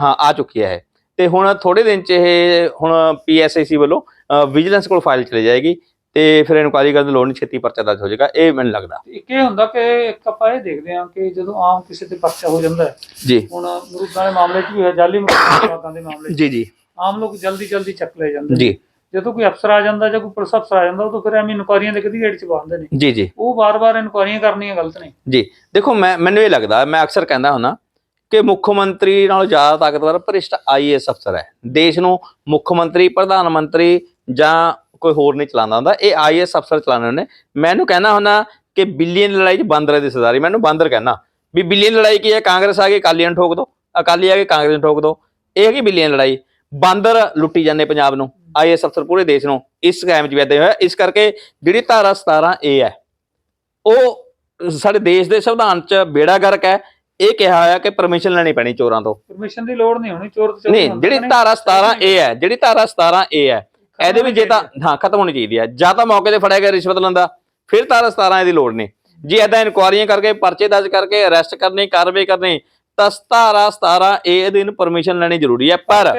ਹਾਂ ਆ ਚੁੱਕੀ ਹੈ ਤੇ ਹੁਣ ਥੋੜੇ ਦਿਨ ਚ ਇਹ ਹੁਣ ਪੀਐਸਆਈਸੀ ਵੱਲੋਂ ਵਿਜੀਲੈਂਸ ਕੋਲ ਫਾਈਲ ਚਲੇ ਜਾਏਗੀ। ਤੇ ਫਿਰ ਇਨਕੁਆਇਰੀ ਕਰਨ ਦੀ ਲੋੜ ਨਹੀਂ ਛੇਤੀ ਪਰਚਾ ਦਰਜ ਹੋ ਜਾਏਗਾ ਇਹ ਮੈਨੂੰ ਲੱਗਦਾ। ਇੱਕ ਇਹ ਹੁੰਦਾ ਕਿ ਇੱਕ ਆਪਾਂ ਇਹ ਦੇਖਦੇ ਹਾਂ ਕਿ ਜਦੋਂ ਆਮ ਕਿਸੇ ਤੇ ਪਰਚਾ ਹੋ ਜਾਂਦਾ ਹੈ ਜੀ। ਹੁਣ ਮਰੂਦਾਂ ਦੇ ਮਾਮਲੇ 'ਚ ਵੀ ਹੋਇਆ ਜਾਲੀ ਮਰੂਦਾਂ ਦੇ ਮਾਮਲੇ 'ਚ। ਜੀ ਜੀ। ਆਮ ਲੋਕ ਜਲਦੀ ਜਲਦੀ ਚੱਕ ਲੈ ਜਾਂਦੇ। ਜੀ। ਜਦੋਂ ਕੋਈ ਅਫਸਰ ਆ ਜਾਂਦਾ ਜਾਂ ਕੋਈ ਪੁਲਿਸ ਅਫਸਰ ਆ ਜਾਂਦਾ ਉਹ ਤਾਂ ਫਿਰ ਐਵੇਂ ਇਨਕੁਆਰੀਆਂ ਦੇ ਕਿਹਦੀ ਗੇੜ 'ਚ ਪਾਉਂਦੇ ਨੇ। ਜੀ ਜੀ। ਉਹ ਵਾਰ-ਵਾਰ ਇਨਕੁਆਰੀਆਂ ਕਰਨੀਆਂ ਗਲਤ ਨੇ। ਜੀ। ਦੇਖੋ ਮੈਂ ਮੈਨੂੰ ਇਹ ਲੱਗਦਾ ਮੈਂ ਅਕਸਰ ਕਹਿੰਦਾ ਹੁੰਦਾ ਕਿ ਮੁੱਖ ਮੰਤਰੀ ਨਾਲੋਂ ਜ਼ਿਆਦਾ ਤਾਕਤਵਰ ਭ੍ਰਿਸ਼ਟ ਆਈਏਐਸ ਅਫਸਰ ਹੈ। ਦੇਸ਼ ਨੂੰ ਮੁੱਖ ਮੰਤਰੀ ਪ੍ਰਧਾਨ ਮੰਤਰੀ ਜਾਂ ਕੋਈ ਹੋਰ ਨਹੀਂ ਚਲਾਉਂਦਾ ਹੁੰਦਾ। ਇਹ ਆਈਏਐਸ ਅਫਸਰ ਚਲਾਉਂਦੇ ਨੇ ਮੈਨੂੰ ਕਹਿਣਾ ਹੁੰਦਾ ਕਿ ਬਿਲੀਅਨ ਲੜਾਈ 'ਚ ਬਾਂਦਰਾਂ ਦੀ ਸਰਦਾਰੀ ਮੈਨੂੰ ਬਾਂਦਰ ਕਹਿਣਾ। ਵੀ ਬਿਲੀਅਨ ਲੜਾਈ ਕੀ ਹੈ ਕਾਂਗਰਸ ਆ ਗਈ ਅਕਾਲੀਆਂ ਠੋਕ ਦੋ। ਅਕਾਲੀ ਆ ਗਏ ਕਾਂਗਰਸ ਨੂੰ ਠੋਕ ਦੋ। ਇਹ ਹੈਗੀ ਬਿਲੀਅਨ ਲੜਾਈ। ਬਾਂਦਰ ਲੁੱਟੀ ਜਾਂਦੇ ਪੰਜਾਬ ਨੂੰ ਆਈਏਐਸ ਅਫਸਰ ਪੂਰੇ ਦੇਸ਼ ਨੂੰ ਇਸ ਸਕੈਮ 'ਚ ਵੀ ਏਦਾਂ ਹੀ ਹੋਇਆ। ਇਸ ਕਰਕੇ ਜਿਹੜੀ ਧਾਰਾ 17 ਏ ਹੈ ਉਹ ਸਾਡੇ ਦੇਸ਼ ਦੇ ਸੰਵਿਧਾਨ 'ਚ ਬੇੜਾ ਗਰਕ ਹੈ ਇਹ ਕਿਹਾ ਹੋਇਆ ਕਿ ਪਰਮਿਸ਼ਨ ਲੈਣੀ ਪੈਣੀ ਚੋਰਾਂ ਤੋਂ। ਪਰਮਿਸ਼ਨ ਦੀ ਲੋੜ ਨਹੀਂ ਹੋਣੀ ਚੋਰ ਤੇ ਨਹੀਂ ਜਿਹੜੀ। ਧਾਰਾ 17 ਏ ਹੈ ਜਿਹੜੀ ਧਾਰਾ 17 ਏ ਹੈ ਇਹਦੇ ਵਿੱਚ ਜੇ ਤਾਂ ਹਾਂ। ਖਤਮ ਹੋਣੀ ਚਾਹੀਦੀ ਹੈ ਜਾਂ ਤਾਂ ਮੌਕੇ ਤੇ ਫੜਿਆ ਗਿਆ ਰਿਸ਼ਵਤ ਲੈਂਦਾ ਫਿਰ ਧਾਰਾ 17 ਇਹਦੀ ਲੋੜ ਨਹੀਂ। ਜੇ ਐਦਾਂ ਇਨਕੁਆਰੀਆਂ ਕਰਕੇ ਪਰਚੇ ਦਰਜ ਕਰਕੇ ਅਰੈਸਟ ਕਰਨੀ ਕਾਰਵਾਈ ਕਰਨੀ ਤਾਂ ਧਾਰਾ 17 ਏ ਅਧੀਨ ਪਰਮਿਸ਼ਨ ਲੈਣੀ ਜ਼ਰੂਰੀ ਹੈ। ਪਰ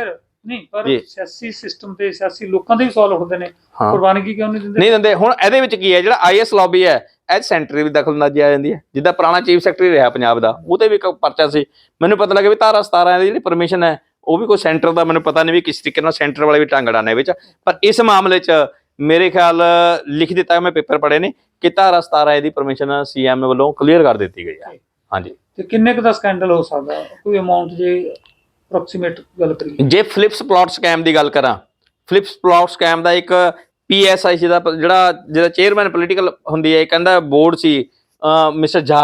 ਨਹੀਂ ਪਰ। ਸਿਆਸੀ ਸਿਸਟਮ ਤੇ ਸਿਆਸੀ ਲੋਕਾਂ ਦੇ ਵੀ ਸਵਾਲ ਉੱਠਦੇ ਨੇ। ਕੁਰਬਾਨੀ ਕਿਉਂ ਨਹੀਂ ਦਿੰਦੇ? ਨਹੀਂ ਦਿੰਦੇ। ਹੁਣ ਇਹਦੇ ਵਿੱਚ ਕੀ ਹੈ? ਜਿਹੜਾ ਆਈਐਸ ਲੌਬੀ ਹੈ ਇਹ ਸੈਂਟਰ ਵੀ ਦਖਲਅੰਦਾਜ਼ੀ ਆ ਜਾਂਦੀ ਹੈ। ਜਿੱਦਾਂ ਪੁਰਾਣਾ ਚੀਫ ਸੈਕਟਰੀ ਰਿਹਾ ਪੰਜਾਬ ਦਾ ਉਹ ਤੇ ਵੀ ਇੱਕ ਪਰਚਾ ਸੀ। ਮੈਨੂੰ ਪਤਾ ਲੱਗਾ ਵੀ ਧਾਰਾ 17 ਦੀ ਜਿਹੜੀ ਪਰਮਿਸ਼ਨ ਹੈ ਉਹ ਵੀ ਕੋਈ ਸੈਂਟਰ ਦਾ ਮੈਨੂੰ ਪਤਾ ਨਹੀਂ ਵੀ ਕਿਸ ਤਰੀਕੇ ਨਾਲ ਸੈਂਟਰ ਵਾਲੇ ਵੀ ਟੰਗ ਡਾਣੇ ਵਿੱਚ। ਪਰ ਇਸ ਮਾਮਲੇ 'ਚ ਮੇਰੇ ਖਿਆਲ ਲਿਖ ਦਿੱਤਾ ਮੈਂ ਪੇਪਰ ਪੜ੍ਹੇ ਨੇ ਕਿ ਧਾਰਾ 17 ਦੀ ਪਰਮਿਸ਼ਨ ਸੀਐਮ ਵੱਲੋਂ ਕਲੀਅਰ ਕਰ ਦਿੱਤੀ ਗਈ ਹੈ। ਹਾਂਜੀ। ਤੇ ਕਿੰਨੇ ਕੁ ਦਾ ਸਕੈਂਡਲ ਹੋ ਸਕਦਾ? ਕੋਈ ਅਮਾਉਂਟ ਜੇ ਅਪਰੋਕਸੀਮੇਟ ਗੱਲ ਕਰੀਏ। ਜੇ ਫਲਿਪਸ ਪਲਾਟ ਸਕੈਮ ਦੀ ਗੱਲ ਕਰਾਂ ਫਲਿਪਸ ਪਲਾਟ ਸਕੈਮ ਦਾ ਇੱਕ ਪੀਐਸਆਈ ਦਾ ਜਿਹੜਾ ਜਿਹੜਾ ਚੇਅਰਮੈਨ ਪੋਲੀਟੀਕਲ ਹੁੰਦੀ ਹੈ ਇਹ ਕਹਿੰਦਾ ਬੋਰਡ ਸੀ ਮਿਸਟਰ ਝਾ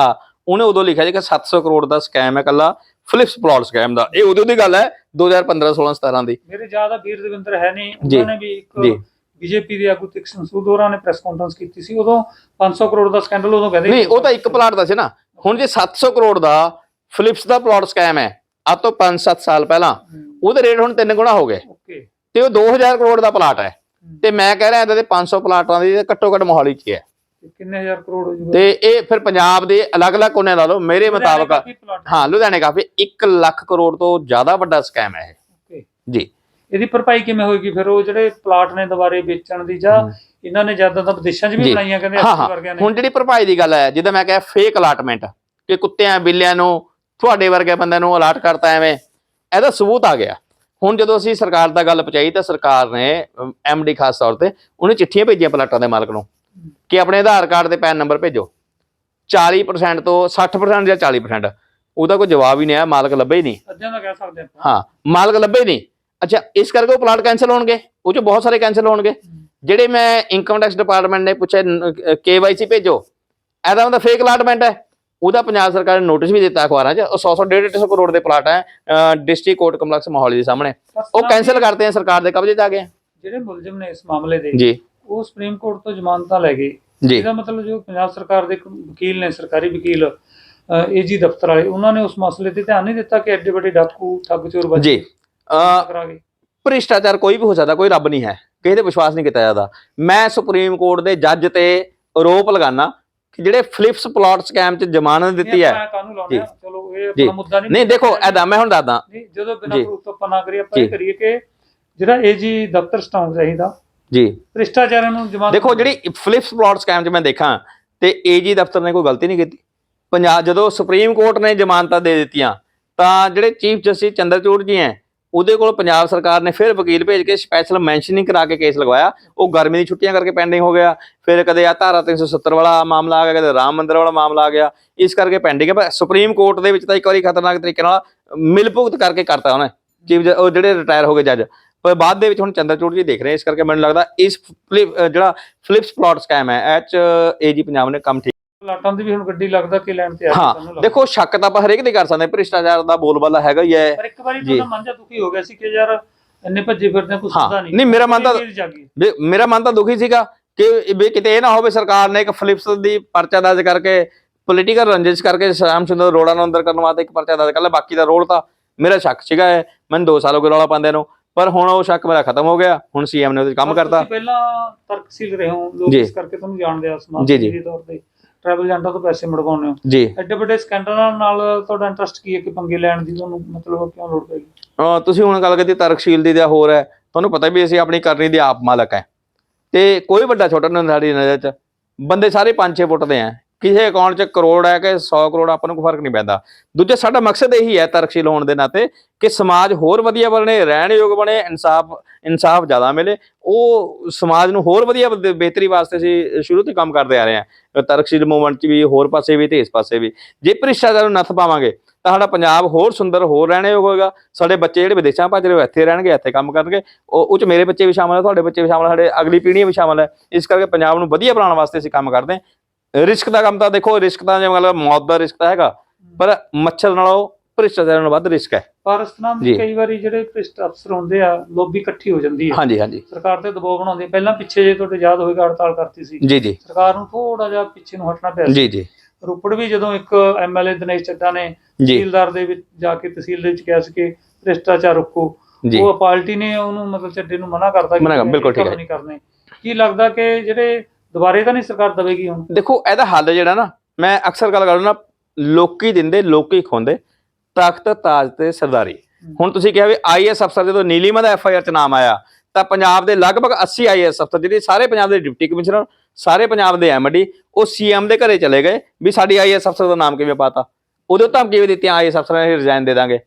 ਉਹਨੇ ਉਦੋਂ ਲਿਖਿਆ ਸੀ ਕਿ 700 ਕਰੋੜ ਦਾ ਸਕੈਮ ਹੈ ਕੱਲਾ ਫਲਿਪਸ ਪਲਾਟ ਸਕੈਮ ਦਾ। ਇਹ ਉਦੋਂ ਦੀ ਗੱਲ ਹੈ 2015 16 17 ਦੀ। ਮੇਰੇ ਜ਼ਿਆਦਾ ਵੀਰ ਦਵਿੰਦਰ ਹੈ ਨਹੀਂ। ਉਹਨਾਂ ਨੇ ਵੀ ਜੀ। ਇੱਕ ਬੀਜੇਪੀ ਦੇ ਆਗੂ ਤ੍ਰਿਕਸ਼ਨ ਸੂਦ ਹੋਰਾਂ ਨੇ ਪ੍ਰੈਸ ਕਾਨਫਰੰਸ ਕੀਤੀ ਸੀ। ਉਦੋਂ 500 ਕਰੋੜ ਦਾ ਸਕੈਂਡਲ ਉਦੋਂ ਕਹਿੰਦੇ ਨਹੀਂ ਉਹ ਤਾਂ ਇੱਕ ਪਲਾਟ ਦਾ ਸੀ ਨਾ। ਹੁਣ ਜੇ 700 ਕਰੋੜ ਦਾ ਫਲਿਪਸ ਦਾ ਪਲਾਟ ਸਕੈਮ ਹੈ ਅੱਜ ਤੋਂ 5-7 ਸਾਲ ਪਹਿਲਾਂ ਉਹਦੇ ਰੇਟ ਹੁਣ ਤਿੰਨ ਗੁਣਾ ਹੋ ਗਏ। ਓਕੇ ਤੇ ਉਹ 2000 ਕਰੋੜ ਦਾ ਪਲਾਟ ਹੈ। ਤੇ ਮੈਂ ਕਹਿ ਰਿਹਾ ਇਹਦੇ ਤੇ 500 ਪਲਾਟਾਂ ਦੀ ਘੱਟੋ ਘੱਟ ਮੋਹਾਲੀ 'ਚ ਹੈ। ਕਿੰਨੇ ਹਜ਼ਾਰ ਕਰੋੜ ਹੋ ਜੂਗਾ? ਤੇ ਇਹ ਫਿਰ ਪੰਜਾਬ ਦੇ ਅਲੱਗ-ਅਲੱਗ ਕੋਨੇ ਲਾ ਲਓ ਮੇਰੇ ਮੁਤਾਬਕ ਹਾਂ ਲੁਧਿਆਣੇ ਕਾਫੀ 1 ਲੱਖ ਕਰੋੜ ਤੋਂ ਜ਼ਿਆਦਾ ਵੱਡਾ ਸਕੈਮ ਹੈ ਇਹ। ਜੀ। ਇਹਦੀ ਭਰਪਾਈ ਕਿਵੇਂ ਹੋਏਗੀ ਫਿਰ? ਉਹ ਜਿਹੜੇ ਪਲਾਟ ਨੇ ਦੁਬਾਰੇ ਵੇਚਣ ਦੀ ਜਾਂ ਇਹਨਾਂ ਨੇ ਜ਼ਿਆਦਾ ਤਾਂ ਵਿਦੇਸ਼ਾਂ 'ਚ ਵੀ। ਬਣਾਈਆਂ ਕਹਿੰਦੇ ਐਸਪੀ ਵਰਗਿਆਂ ਹਾਂ। ਨੇ। ਹੁਣ ਜਿਹੜੀ ਭਰਪਾਈ ਦੀ ਗੱਲ ਹੈ ਜਿੱਦਾਂ ਮੈਂ ਕਿਹਾ ਫੇਕ ਅਲਾਟਮੈਂਟ ਕਿ ਕੁੱਤਿਆਂ ਬਿੱਲਿਆਂ ਨੂੰ ਤੁਹਾਡੇ ਵਰਗੇ ਬੰਦਿਆਂ ਨੂੰ ਅਲਾਟ ਕਰਤਾ ਐਵੇਂ ਇਹਦਾ ਸਬੂਤ ਆ ਗਿਆ। ਹੁਣ ਜਦੋਂ ਅਸੀਂ ਸਰਕਾਰ ਦਾ ਗੱਲ ਪਹੁੰਚਾਈ ਤਾਂ ਸਰਕਾਰ ਨੇ ਐਮਡੀ ਖਾਸ ਤੌਰ ਤੇ ਉਹਨੇ ਚਿੱਠੀਆਂ ਭੇਜੀਆਂ ਪਲਾਟਾਂ ਦੇ ਮਾਲਕ ਨੂੰ। ਕਿ ਆਪਣੇ ਆਧਾਰ ਕਾਰਡ ਤੇ ਪੈਨ ਨੰਬਰ ਭੇਜੋ। 40% ਤੋਂ 60% ਜਾਂ 40% ਉਹਦਾ ਕੋਈ ਜਵਾਬ ਹੀ ਨਹੀਂ ਆਇਆ ਮਾਲਕ ਲੱਭੇ ਹੀ ਨਹੀਂ। ਅੱਜਾਂ ਦਾ ਕਹਿ ਸਕਦੇ ਆਪਾਂ। ਹਾਂ ਮਾਲਕ ਲੱਭੇ ਹੀ ਨਹੀਂ। ਅੱਛਾ ਇਸ ਕਰਕੇ ਉਹ ਪਲਾਟ ਕੈਨਸਲ ਹੋਣਗੇ। ਉਹ ਚ ਬਹੁਤ ਸਾਰੇ ਕੈਨਸਲ ਹੋਣਗੇ। ਜਿਹੜੇ ਮੈਂ ਇਨਕਮ ਟੈਕਸ ਡਿਪਾਰਟਮੈਂਟ ਨੇ ਪੁੱਛਿਆ ਕੇਵਾਈਸੀ ਭੇਜੋ। ਇਹਦਾ ਮਤਲਬ ਫੇਕ ਅਲਾਟਮੈਂਟ ਹੈ। ਉਹਦਾ ਪੰਜਾਬ ਸਰਕਾਰ ਨੇ ਨੋਟਿਸ ਵੀ ਦਿੱਤਾ ਅਖਬਾਰਾਂ 'ਚ। ਉਹ 100 100 150 ਕਰੋੜ ਦੇ ਪਲਾਟ ਹੈ ਡਿਸਟ੍ਰਿਕਟ ਕੋਰਟ ਕੰਪਲੈਕਸ ਮੋਹਾਲੀ ਦੇ ਸਾਹਮਣੇ। ਉਹ ਕੈਨਸਲ ਕਰਤੇ ਆ ਸਰਕਾਰ ਦੇ ਕਬਜ਼ੇ 'ਚ ਆ ਗਏ। ਜਿਹੜੇ ਮੁਲਜ਼ਮ ਨੇ ਇਸ ਮਾਮਲੇ ਦੇ ਜੀ। ਉਹ ਸੁਪਰੀਮ ਕੋਰਟ ਤੋਂ ਜ਼ਮਾਨਤਾਂ ਲੈ ਗਏ। ਜੀ। ਇਹਦਾ ਮਤਲਬ ਜੋ ਪੰਜਾਬ ਸਰਕਾਰ ਦੇ ਇੱਕ ਵਕੀਲ ਨੇ ਸਰਕਾਰੀ ਵਕੀਲ ਏਜੀ ਦਫ਼ਤਰ ਵਾਲੇ ਉਹਨਾਂ ਨੇ ਉਸ ਮਸਲੇ ਤੇ ਧਿਆਨ ਨਹੀਂ ਦਿੱਤਾ ਕਿ ਐਡੇ ਵੱਡੇ ਡਾਕੂ ਠੱਗ ਚੋਰ ਬੱਚੇ ਜੀ। ਕਰਾ ਭ੍ਰਿਸ਼ਟਾਚਾਰ ਕੋਈ ਵੀ ਹੋ ਸਕਦਾ ਕੋਈ ਰੱਬ ਨਹੀਂ ਹੈ। ਕਿਸੇ ਤੇ ਵਿਸ਼ਵਾਸ ਨਹੀਂ ਕੀਤਾ ਜਾਂਦਾ। ਮੈਂ ਸੁਪਰੀਮ ਕੋਰਟ ਦੇ ਜੱਜ ਤੇ ਆਰੋਪ ਲਗਾਨਾ ਕਿ ਜਿਹੜੇ ਫਲਿਪਸ ਪਲਾਟ ਸਕੈਮ 'ਚ ਜ਼ਮਾਨਤ ਦਿੱਤੀ ਹੈ। ਚਲੋ ਇਹ। ਆਪਣਾ ਮੁੱਦਾ ਨਹੀਂ ਨਹੀਂ ਦੇਖੋ ਐਦਾਂ ਮੈਂ ਹੁਣ ਦੱਸਦਾ। ਜਦੋਂ ਬਿਨਾਂ। ਪ੍ਰੂਫ ਤੋਂ ਆਪਾਂ ਨਾ ਕਰੀਏ ਆਪਾਂ ਇਹ। ਕਰੀਏ ਕਿ ਜਿਹੜਾ ਏਜੀ ਦਫ਼ਤਰ ਸਟਾਉਣ ਚਾਹੀਦਾ ਜੀ। ਭ੍ਰਿਸ਼ਟਾਚਾਰਾਂ ਨੂੰ ਜਮਾਨਤ ਦੇਖੋ ਜਿਹੜੀ ਫਲਿਪਸ ਪਲਾਟ ਸਕੈਮ 'ਚ ਮੈਂ ਦੇਖਾਂ ਤੇ ਏਜੀ ਦਫ਼ਤਰ ਨੇ ਕੋਈ ਗਲਤੀ ਨਹੀਂ ਕੀਤੀ। ਪੰਜਾਬ ਜਦੋਂ ਸੁਪਰੀਮ ਕੋਰਟ ਨੇ ਜ਼ਮਾਨਤਾਂ ਦੇ ਦਿੱਤੀਆਂ ਤਾਂ ਜਿਹੜੇ ਚੀਫ ਜਸਟਿਸ ਚੰਦਰਚੂੜ ਜੀ ਹੈ ਉਹਦੇ ਕੋਲ ਪੰਜਾਬ ਸਰਕਾਰ ਨੇ ਫਿਰ ਵਕੀਲ ਭੇਜ ਕੇ ਸਪੈਸ਼ਲ ਮੈਂਸ਼ਨਿੰਗ ਕਰਾ ਕੇ ਕੇਸ ਲਗਵਾਇਆ। ਉਹ ਗਰਮੀ ਦੀ ਛੁੱਟੀਆਂ ਕਰਕੇ ਪੈਂਡਿੰਗ ਹੋ ਗਿਆ। ਫਿਰ ਕਦੇ ਆ ਧਾਰਾ 370 ਵਾਲਾ ਮਾਮਲਾ ਆ ਗਿਆ ਕਦੇ ਰਾਮ ਮੰਦਿਰ ਵਾਲਾ ਮਾਮਲਾ ਆ ਗਿਆ। ਇਸ ਕਰਕੇ ਪੈਂਡਿੰਗ ਹੈ। ਪਰ ਸੁਪਰੀਮ ਕੋਰਟ ਦੇ ਵਿੱਚ ਤਾਂ ਇੱਕ ਵਾਰੀ ਖਤਰਨਾਕ ਤਰੀਕੇ ਨਾਲ ਮਿਲ ਭੁਗਤ ਕਰਕੇ ਕਰਤਾ ਉਹਨੇ। ਚੀਫ ਉਹ ਜਿਹੜੇ ਰਿਟਾਇਰ ਹੋ ਗਏ ਜੱਜ ਪਰ ਬਾਅਦ ਦੇ ਵਿੱਚ ਹੁਣ ਚੰਦਰਚੂੜ ਜੀ ਦੇਖ ਰਹੇ ਇਸ ਕਰਕੇ ਮੈਨੂੰ ਲੱਗਦਾ ਇਸ ਜਿਹੜਾ ਫਲਿਪਸ ਪਲਾਟ ਸਕੈਮ ਹੈ ਇਹ ਚ ਏਜੀ ਪੰਜਾਬ ਨੇ ਕੰਮ ਠੀਕ ਪਲਾਟਾਂ ਦੀ ਵੀ ਹੁਣ ਗੱਡੀ ਲੱਗਦਾ ਕਿ ਲੈਣ ਤੇ ਆ ਹਾਂ। ਦੇਖੋ ਸ਼ੱਕ ਤਾਂ ਆਪਾਂ ਹਰੇਕ ਦੇ ਕਰ ਸਕਦੇ ਭ੍ਰਿਸ਼ਟਾਚਾਰ ਦਾ ਬੋਲਬਾਲਾ ਹੈਗਾ ਹੀ ਹੈ ਪਰ ਇੱਕ ਵਾਰੀ। ਤੁਹਾਡਾ ਮਨ ਜਾ ਦੁਖੀ ਹੋ ਗਿਆ ਸੀ ਕਿ ਯਾਰ ਇੰਨੇ ਭੱਜੇ ਫਿਰਦੇ ਕੁਝ ਹੁੰਦਾ ਨਹੀਂ ਨਹੀਂ, ਮੇਰਾ ਮਨ ਤਾਂ- ਮੇਰਾ ਮਨ ਤਾਂ ਦੁਖੀ ਸੀਗਾ ਕਿ ਵੀ ਕਿਤੇ ਇਹ ਨਾ ਹੋਵੇ ਸਰਕਾਰ ਨੇ ਇੱਕ ਫਲਿਪਸ ਦੀ ਪਰਚਾ ਦਰਜ ਕਰਕੇ ਪੋਲੀਟੀਕਲ ਰੰਜਿਸ਼ ਕਰਕੇ ਸ਼ਾਮ ਸੁੰਦਰ ਰੋੜਾ ਨੂੰ ਅੰਦਰ ਕਰਨ ਵਾਸਤੇ ਇੱਕ ਪਰਚਾ ਦਰਜ ਕਰ ਲਿਆ ਬਾਕੀ ਦਾ ਰੋਲ ਤਾਂ ਮੇਰਾ ਸ਼ੱਕ ਸੀਗਾ। ਮੈਨੂੰ 2 ਸਾਲ ਹੋ ਗਏ ਰੌਲਾ ਪਾਉਂਦੇ ਨੂੰ ਪਰ ਹੁਣ ਉਹ ਸ਼ੱਕ ਮੇਰਾ ਖਤਮ ਹੋ ਗਿਆ ਹੁਣ ਸੀਐਮ ਨੇ ਉਹਦੇ ਕੰਮ ਕਰਤਾ ਤੁਸੀਂ ਪਹਿਲਾਂ ਤਰਕਸ਼ੀਲ ਰਹੇ ਹੋ ਲੋਕ ਜੀ। ਇਸ ਕਰਕੇ ਤੁਹਾਨੂੰ ਜਾਣਦੇ ਆ ਸਮਾਜ ਜੀ, ਜੀ। ਦੇ ਤੌਰ ਤੇ। ਟਰੈਵਲ ਏਜੰਟਾਂ ਤੋਂ ਪੈਸੇ ਮੜਵਾਉਂਦੇ ਹੋ। ਜੀ। ਐਡੇ ਵੱਡੇ ਸਕੈਂਡਲਾਂ ਨਾਲ ਤੁਹਾਡਾ ਇੰਟਰਸਟ ਕੀ ਹੈ ਕਿ ਪੰਗੇ ਲੈਣ ਦੀ? ਤੁਹਾਨੂੰ ਮਤਲਬ ਕਿਉਂ ਲੋੜ ਪੈਗੀ ਅਹ ਤੁਸੀਂ ਹੁਣ ਗੱਲ ਕੀਤੀ ਤਰਕਸ਼ੀਲ ਦੀ ਜਾਂ ਹੋਰ ਹੈ ਤੁਹਾਨੂੰ ਪਤਾ ਵੀ ਅਸੀਂ ਆਪਣੀ ਕਰਨੀ ਦੇ ਆਪ ਮਾਲਕ ਹੈ। ਤੇ ਕੋਈ ਵੱਡਾ ਛੋਟਾ ਨਹੀਂ ਸਾਡੀ ਨਜ਼ਰ 'ਚ। ਬੰਦੇ ਸਾਰੇ 5-6 ਫੁੱਟ ਦੇ ਆ ਕਿਸੇ ਅਕਾਊਂਟ 'ਚ ਕਰੋੜ ਹੈ ਕਿ 100 ਕਰੋੜ ਆਪਾਂ ਨੂੰ ਕੋਈ ਫ਼ਰਕ ਨਹੀਂ ਪੈਂਦਾ। ਦੂਜਾ ਸਾਡਾ ਮਕਸਦ ਇਹੀ ਹੈ ਤਰਕਸ਼ੀਲ ਹੋਣ ਦੇ ਨਾਤੇ ਕਿ ਸਮਾਜ ਹੋਰ ਵਧੀਆ ਬਣੇ ਰਹਿਣ ਯੋਗ ਬਣੇ, ਇਨਸਾਫ ਇਨਸਾਫ ਜ਼ਿਆਦਾ ਮਿਲੇ। ਉਹ ਸਮਾਜ ਨੂੰ ਹੋਰ ਵਧੀਆ ਬਿਹਤਰੀ ਵਾਸਤੇ ਅਸੀਂ ਸ਼ੁਰੂ ਤੋਂ ਕੰਮ ਕਰਦੇ ਆ ਰਹੇ ਹਾਂ। ਤਰਕਸ਼ੀਲ ਮੂਵਮੈਂਟ 'ਚ ਵੀ, ਹੋਰ ਪਾਸੇ ਵੀ ਤੇ ਇਸ ਪਾਸੇ ਵੀ। ਜੇ ਭ੍ਰਿਸ਼ਟਾਚਾਰ ਨੂੰ ਨੱਥ ਪਾਵਾਂਗੇ, ਤਾਂ ਸਾਡਾ ਪੰਜਾਬ ਹੋਰ ਸੁੰਦਰ, ਹੋਰ ਰਹਿਣ ਯੋਗ ਹੋਏਗਾ। ਸਾਡੇ ਬੱਚੇ ਜਿਹੜੇ ਵਿਦੇਸ਼ਾਂ ਭੱਜ ਰਹੇ ਉਹ ਇੱਥੇ ਰਹਿਣਗੇ, ਇੱਥੇ ਕੰਮ ਕਰਨਗੇ। ਉਹ ਉਹ ਚ ਮੇਰੇ ਬੱਚੇ ਵੀ ਸ਼ਾਮਲ ਹੈ ਤੁਹਾਡੇ ਬੱਚੇ ਵੀ ਸ਼ਾਮਲ ਸਾਡੇ ਅਗਲੀ ਪੀੜ੍ਹੀ ਵੀ ਸ਼ਾਮਲ ਹੈ ਇਸ ਕਰਕੇ ਪੰਜਾਬ ਨੂੰ ਵਧੀਆ ਬਣਾਉਣ ਵਾਸਤੇ ਅਸੀਂ ਕੰਮ ਕਰਦੇ ਹਾਂ। ਰਿਸਕ ਦਾ ਕੰਮ ਤਾਂ ਦੇਖੋ ਰਿਸਕ ਤਾਂ ਜਿਵੇਂ ਮਤਲਬ ਮੌਤ ਦਾ ਰਿਸਕ ਤਾਂ ਹੈਗਾ ਪਰ ਮੱਛਰ ਨਾਲੋਂ ਭ੍ਰਿਸ਼ਟਾਚਾਰ ਨਾਲੋਂ ਵੱਧ ਰਿਸਕ ਹੈ। ਜੀ। ਜੀ। ਕਈ ਵਾਰੀ ਜਿਹੜੇ ਭ੍ਰਿਸ਼ਟ ਅਫਸਰ ਹੁੰਦੇ ਆ ਲੋਬੀ ਇਕੱਠੀ ਹੋ ਜਾਂਦੀ ਹੈ। ਹਾਂਜੀ ਹਾਂਜੀ। ਸਰਕਾਰ ਤੇ ਦਬਾਅ ਬਣਾਉਂਦੀ ਹੈ ਪਹਿਲਾਂ ਪਿੱਛੇ ਜੇ ਤੁਹਾਡੇ ਯਾਦ ਹੋਏਗਾ ਹੜਤਾਲ ਕਰਤੀ ਸੀ। ਜੀ ਜੀ। ਸਰਕਾਰ ਨੂੰ ਥੋੜਾ ਜਿਹਾ ਪਿੱਛੇ ਨੂੰ ਹਟਣਾ ਪਿਆ ਜੀ ਜੀ। ਰੋਪੜ ਵੀ ਜਦੋਂ ਇੱਕ ਐਮਐਲਏ ਦਿਨੇਸ਼ ਚੱਡਾ ਨੇ ਤਹਿਸੀਲਦਾਰ ਦੇ ਵਿੱਚ ਜਾ ਕੇ ਤਹਿਸੀਲ ਦੇ ਵਿੱਚ ਕਿਹਾ ਸੀ ਕਿ ਭ੍ਰਿਸ਼ਟਾਚਾਰ ਰੁਕੋ। ਉਹ ਪਾਰਟੀ ਨੇ ਉਹਨੂੰ ਮਤਲਬ ਚੱਡੇ ਨੂੰ ਮਨਾ ਕਰਤਾ ਮਨਾ ਕਰ- ਇਹ ਬਿਲਕੁਲ ਠੀਕ ਹੈ। ਨਹੀਂ ਕਰਨੇ। ਕੀ ਲੱਗਦਾ ਕਿ ਜਿਹੜੇ ਦੁਬਾਰੇ ਤਾਂ ਨਹੀਂ ਸਰਕਾਰ ਦਵੇਗੀ ਹੁਣ ਦੇਖੋ ਇਹਦਾ ਹੱਲ ਜਿਹੜਾ ਨਾ ਮੈਂ ਅਕਸਰ ਗੱਲ ਕਰਦਾ ਨਾ ਲੋਕੀ ਦਿੰਦੇ ਲੋਕੀ ਖੋਂਦੇ। ਤਖਤ ਤਾਜ ਤੇ ਸਰਦਾਰੀ। ਹੁਣ ਤੁਸੀਂ ਕਿਹਾ ਵੀ ਆਈਐਸ ਅਫਸਰ ਜਦੋਂ ਨੀਲੀਮਾ ਦਾ ਐਫਆਈਆਰ ਚ ਨਾਮ ਆਇਆ ਤਾਂ ਪੰਜਾਬ ਦੇ ਲਗਭਗ 80 ਆਈਐਸ ਅਫਸਰ ਜਿਹੜੇ ਸਾਰੇ ਪੰਜਾਬ ਦੇ ਡਿਪਟੀ ਕਮਿਸ਼ਨਰ ਸਾਰੇ ਪੰਜਾਬ ਦੇ ਐਮਡੀ ਉਹ ਸੀਐਮ ਦੇ ਘਰੇ ਚਲੇ ਗਏ ਵੀ ਸਾਡੀ ਆਈਐਸ ਅਫਸਰ ਦਾ ਨਾਮ ਕਿਵੇਂ ਪਾਤਾ। ਉਦੋਂ ਧਮਕੀ ਵੀ ਦਿੱਤੀਆਂ? ਆਈਐਸ ਅਫਸਰਾਂ ਨੇ ਰਿਜ਼ਾਈਨ ਦੇ ਦਾਂਗੇ।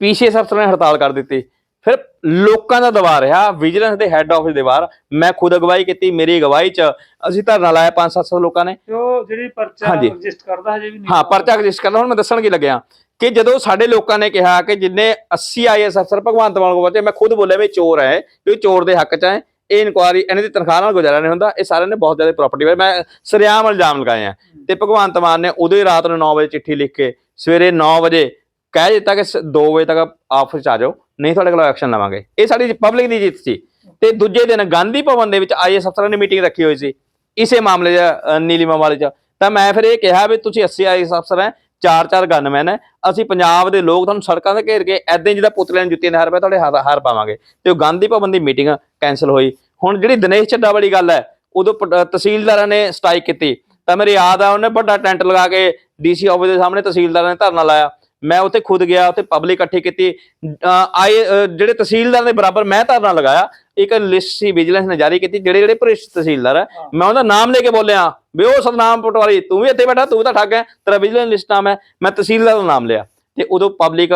ਪੀਸੀਐਸ ਅਫਸਰਾਂ ਨੇ ਹੜਤਾਲ ਕਰ ਦਿੱਤੀ। ਫਿਰ ਲੋਕਾਂ ਦਾ ਦਬਾਅ ਰਿਹਾ ਵਿਜੀਲੈਂਸ ਦੇ ਹੈੱਡ ਆਫਿਸ ਦੇ ਬਾਹਰ। ਮੈਂ ਖੁਦ ਅਗਵਾਈ ਕੀਤੀ ਮੇਰੀ ਅਗਵਾਈ ਚ ਅਸੀਂ ਧਰਨਾ ਲਾਇਆ 5-700 ਲੋਕਾਂ ਨੇ। ਉਹ ਜਿਹੜੀ ਪਰਚਾ ਹਾਂਜੀ। ਰਜਿਸਟਰ ਕਰਦਾ ਹਜੇ ਵੀ ਨਹੀਂ ਹਾਂ ਪਰਚਾ ਰਜਿਸਟਰ ਕਰਦਾ ਹੁਣ ਮੈਂ ਦੱਸਣ ਕੀ ਲੱਗਿਆ ਕਿ ਜਦੋਂ ਸਾਡੇ ਲੋਕਾਂ ਨੇ ਕਿਹਾ ਕਿ ਜਿੰਨੇ 80 ਆਈਐਸ ਅਫਸਰ ਭਗਵੰਤ ਮਾਨ ਕੋਲ ਪਹੁੰਚੇ ਮੈਂ ਖੁਦ ਬੋਲਿਆ ਵੀ ਇਹ ਚੋਰ ਹੈ ਕਿ ਚੋਰ ਦੇ ਹੱਕ 'ਚ ਹੈ ਇਹ ਇਨਕੁਆਰੀ ਇਹਨਾਂ ਦੀ ਤਨਖਾਹ ਨਾਲ ਗੁਜ਼ਾਰਾ ਨਹੀਂ ਹੁੰਦਾ ਇਹ ਸਾਰਿਆਂ ਨੇ ਬਹੁਤ ਜ਼ਿਆਦਾ ਪ੍ਰਾਪਰਟੀ ਵੇ। ਮੈਂ ਸਰਿਆਮ ਇਲਜ਼ਾਮ ਲਗਾਏ ਆ। ਤੇ ਭਗਵੰਤ ਮਾਨ ਨੇ ਉਦੋਂ ਹੀ ਰਾਤ ਨੂੰ 9 ਵਜੇ ਚਿੱਠੀ ਲਿਖ ਕੇ ਸਵੇਰੇ 9 ਵਜੇ ਕਹਿ ਦਿੱਤਾ ਕਿ 2 ਵਜੇ ਤੱਕ ਆਫਿਸ 'ਚ ਆ ਜਾਓ। ਨਹੀਂ ਤੁਹਾਡੇ ਕੋਲੋਂ ਐਕਸ਼ਨ ਲਵਾਂਗੇ। ਇਹ ਸਾਡੀ ਪਬਲਿਕ ਦੀ ਜਿੱਤ ਸੀ। ਤੇ ਦੂਜੇ ਦਿਨ ਗਾਂਧੀ ਭਵਨ ਦੇ ਵਿੱਚ ਆਈਐਸ ਅਫਸਰਾਂ ਨੇ ਮੀਟਿੰਗ ਰੱਖੀ ਹੋਈ ਸੀ। ਇਸੇ ਮਾਮਲੇ 'ਚ ਅ, ਨੀਲੀਮਾ ਵਾਲੇ 'ਚ। ਤਾਂ ਮੈਂ ਫਿਰ ਇਹ ਕਿਹਾ ਵੀ ਤੁਸੀਂ 80 ਆਈਐਸ ਅਫਸਰ ਹੈ ਚਾਰ ਚਾਰ ਗਨਮੈਨ ਹੈ। ਅਸੀਂ ਪੰਜਾਬ ਦੇ ਲੋਕ ਤੁਹਾਨੂੰ ਸੜਕਾਂ ਤੇ ਘੇਰ ਕੇ ਐਦਾਂ ਹੀ ਜਿਹਦਾ ਪੁਤਲਿਆਂ ਨੂੰ ਜੁੱਤੀਆਂ ਦੇ ਹਾਰ ਪਏ ਤੁਹਾਡੇ ਹਾਰ ਹਾਰ ਪਾਵਾਂਗੇ। ਤੇ ਉਹ ਗਾਂਧੀ ਭਵਨ ਦੀ ਮੀਟਿੰਗ ਕੈਨਸਲ ਹੋਈ। ਹੁਣ ਜਿਹੜੀ ਦਿਨੇਸ਼ ਚੱਡਾ ਵਾਲੀ ਗੱਲ ਹੈ ਉਦੋਂ ਪ- ਤਹਿਸੀਲਦਾਰਾਂ ਨੇ ਸਟ੍ਰਾਈਕ ਕੀਤੀ। ਤਾਂ ਮੇਰੇ ਯਾਦ ਆ ਉਹਨੇ ਵੱਡਾ ਟੈਂਟ ਲਗਾ ਕੇ ਡੀਸੀ ਆਫਿਸ ਦੇ ਸਾਹਮਣੇ ਤਹਿਸੀਲਦਾਰਾਂ ਨੇ ਧਰਨਾ ਲਾਇਆ। ਮੈਂ ਉੱਥੇ ਖੁਦ ਗਿਆ ਉੱਥੇ ਪਬਲਿਕ ਇਕੱਠੀ ਕੀਤੀ ਆਏ ਜਿਹੜੇ ਤਹਿਸੀਲਦਾਰ ਦੇ ਬਰਾਬਰ ਮੈਂ ਧਰਨਾ ਲਗਾਇਆ ਇੱਕ ਲਿਸਟ ਸੀ ਵਿਜੀਲੈਂਸ ਨੇ ਜਾਰੀ ਕੀਤੀ ਜਿਹੜੇ ਜਿਹੜੇ ਭ੍ਰਿਸ਼ਟ ਤਹਿਸੀਲਦਾਰ ਹੈ। ਮੈਂ ਉਹਦਾ ਨਾਮ ਲੈ ਕੇ ਬੋਲਿਆ ਵੀ ਉਹ ਸਤਨਾਮ ਪਟਵਾਰੀ ਤੂੰ ਵੀ ਇੱਥੇ ਬੈਠਾ ਤੂੰ ਤਾਂ ਠੱਗ ਹੈ ਤੇਰਾ ਵਿਜੀਲੈਂਸ ਲਿਸਟ ਨਾਮ ਹੈ ਮੈਂ ਤਹਿਸੀਲਦਾਰ ਦਾ ਨਾਮ ਲਿਆ ਤੇ ਉਦੋਂ ਪਬਲਿਕ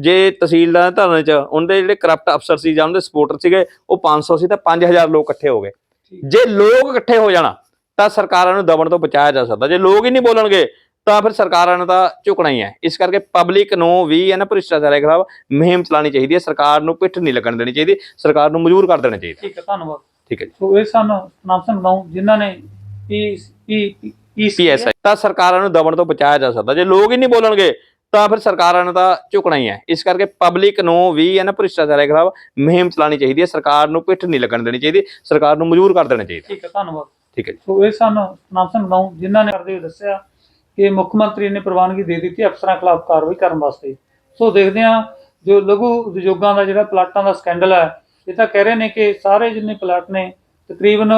ਜੇ ਤਹਿਸੀਲਦਾਰ ਦੇ ਧਰਨੇ ਚ ਉਹਦੇ ਜਿਹੜੇ ਕਰਪਟ ਅਫਸਰ ਸੀ ਜਾਂ ਉਹਦੇ ਸਪੋਰਟਰ ਸੀਗੇ ਉਹ 500 ਸੀ ਤਾਂ 5000 ਲੋਕ ਇਕੱਠੇ ਹੋ ਗਏ। ਜੇ ਲੋਕ ਇਕੱਠੇ ਹੋ ਜਾਣਾ ਤਾਂ ਸਰਕਾਰਾਂ ਨੂੰ ਦਬਣ ਤੋਂ ਬਚਾਇਆ ਜਾ ਸਕਦਾ ਜੇ ਲੋਕ ਹੀ ਨਹੀਂ ਬੋਲਣਗੇ ਤਾਂ ਫਿਰ ਸਰਕਾਰਾਂ ਨੂੰ ਤਾਂ ਝੁਕਣਾ ਹੀ ਹੈ। ਇਸ ਕਰਕੇ ਪਬਲਿਕ ਨੂੰ ਵੀ ਹੈ ਨਾ ਭ੍ਰਿਸ਼ਟਾਚਾਰ ਦੇ ਖਿਲਾਫ ਮੁਹਿੰਮ ਚਲਾਉਣੀ ਚਾਹੀਦੀ ਹੈ। ਸਰਕਾਰ ਨੂੰ ਪਿੱਠ ਨਹੀਂ ਲੱਗਣ ਦੇਣੀ ਚਾਹੀਦੀ। ਸਰਕਾਰ ਨੂੰ ਮਜਬੂਰ ਕਰ ਦੇਣਾ ਚਾਹੀਦਾ। ਠੀਕ ਹੈ ਧੰਨਵਾਦ। ਠੀਕ ਹੈ ਜੀ। ਸੋ ਇਹ ਸਨ ਨਾਮ ਸੰਗਾਉ ਜਿਨ੍ਹਾਂ ਨੇ ਪੀ ਪੀ ਪੀ ਪੀਐਸਆਈ ਤਾਂ ਸਰਕਾਰਾਂ ਨੂੰ ਦਬਣ ਤੋਂ ਬਚਾਇਆ ਜਾ ਸਕਦਾ। ਜੇ ਲੋਕ ਹੀ ਨਹੀਂ ਬੋਲਣਗੇ ਤਾਂ ਫਿਰ ਸਰਕਾਰਾਂ ਨੂੰ ਤਾਂ ਝੁਕਣਾ ਹੀ ਹੈ। ਇਸ ਕਰਕੇ ਪਬਲਿਕ ਨੂੰ ਵੀ ਹੈ ਨਾ ਭ੍ਰਿਸ਼ਟਾਚਾਰ ਦੇ ਖਿਲਾਫ ਮੁਹਿੰਮ ਚਲਾਉਣੀ ਚਾਹੀਦੀ ਹੈ। ਸਰਕਾਰ ਨੂੰ ਪਿੱਠ ਨਹੀਂ ਲੱਗਣ ਦੇਣੀ ਚਾਹੀਦੀ। ਸਰਕਾਰ ਨੂੰ ਮਜਬੂਰ ਕਰ ਦੇਣਾ ਚਾਹੀਦਾ। ਠੀਕ ਹੈ ਧੰਨਵਾਦ। ਠੀਕ ਹੈ ਜੀ। ਸੋ ਇਹ ਸਨ ਨਾਮ ਸੰਗਾਉ ਜਿਨ੍ਹਾਂ ਨੇ ਕਰਦੇ ਦੱਸਿਆ। ਕਿ ਮੁੱਖ ਮੰਤਰੀ ਨੇ ਪ੍ਰਵਾਨਗੀ ਦੇ ਦਿੱਤੀ, ਅਫਸਰਾਂ ਖਿਲਾਫ ਕਾਰਵਾਈ ਕਰਨ ਵਾਸਤੇ। ਸੋ ਦੇਖਦੇ ਹਾਂ, ਜੋ ਲਘੂ ਉਦਯੋਗਾਂ ਦਾ ਜਿਹੜਾ ਪਲਾਟਾਂ ਦਾ ਸਕੈਂਡਲ ਹੈ, ਇਹ ਤਾਂ ਕਹਿ ਰਹੇ ਨੇ ਕਿ ਸਾਰੇ ਜਿੰਨੇ ਪਲਾਟ ਨੇ, ਤਕਰੀਬਨ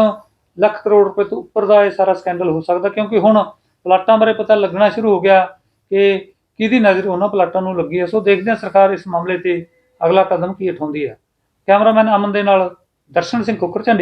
ਲੱਖ ਕਰੋੜ ਰੁਪਏ ਤੋਂ ਉੱਪਰ ਦਾ ਇਹ ਸਾਰਾ ਸਕੈਂਡਲ ਹੋ ਸਕਦਾ, ਕਿਉਂਕਿ ਹੁਣ ਪਲਾਟਾਂ ਬਾਰੇ ਪਤਾ ਲੱਗਣਾ ਸ਼ੁਰੂ ਹੋ ਗਿਆ ਕਿ ਕਿਹਦੀ ਨਜ਼ਰ ਉਹਨਾਂ ਪਲਾਟਾਂ ਨੂੰ ਲੱਗੀ ਹੈ। ਸੋ ਦੇਖਦੇ ਹਾਂ ਸਰਕਾਰ ਇਸ ਮਾਮਲੇ ਤੇ ਅਗਲਾ ਕਦਮ ਕੀ ਉਠਾਉਂਦੀ ਹੈ। ਕੈਮਰਾਮੈਨ ਅਮਨ ਦੇ ਨਾਲ ਦਰਸ਼ਨ ਸਿੰਘ ਕੁੱਕਰ, ਝੰਡੀ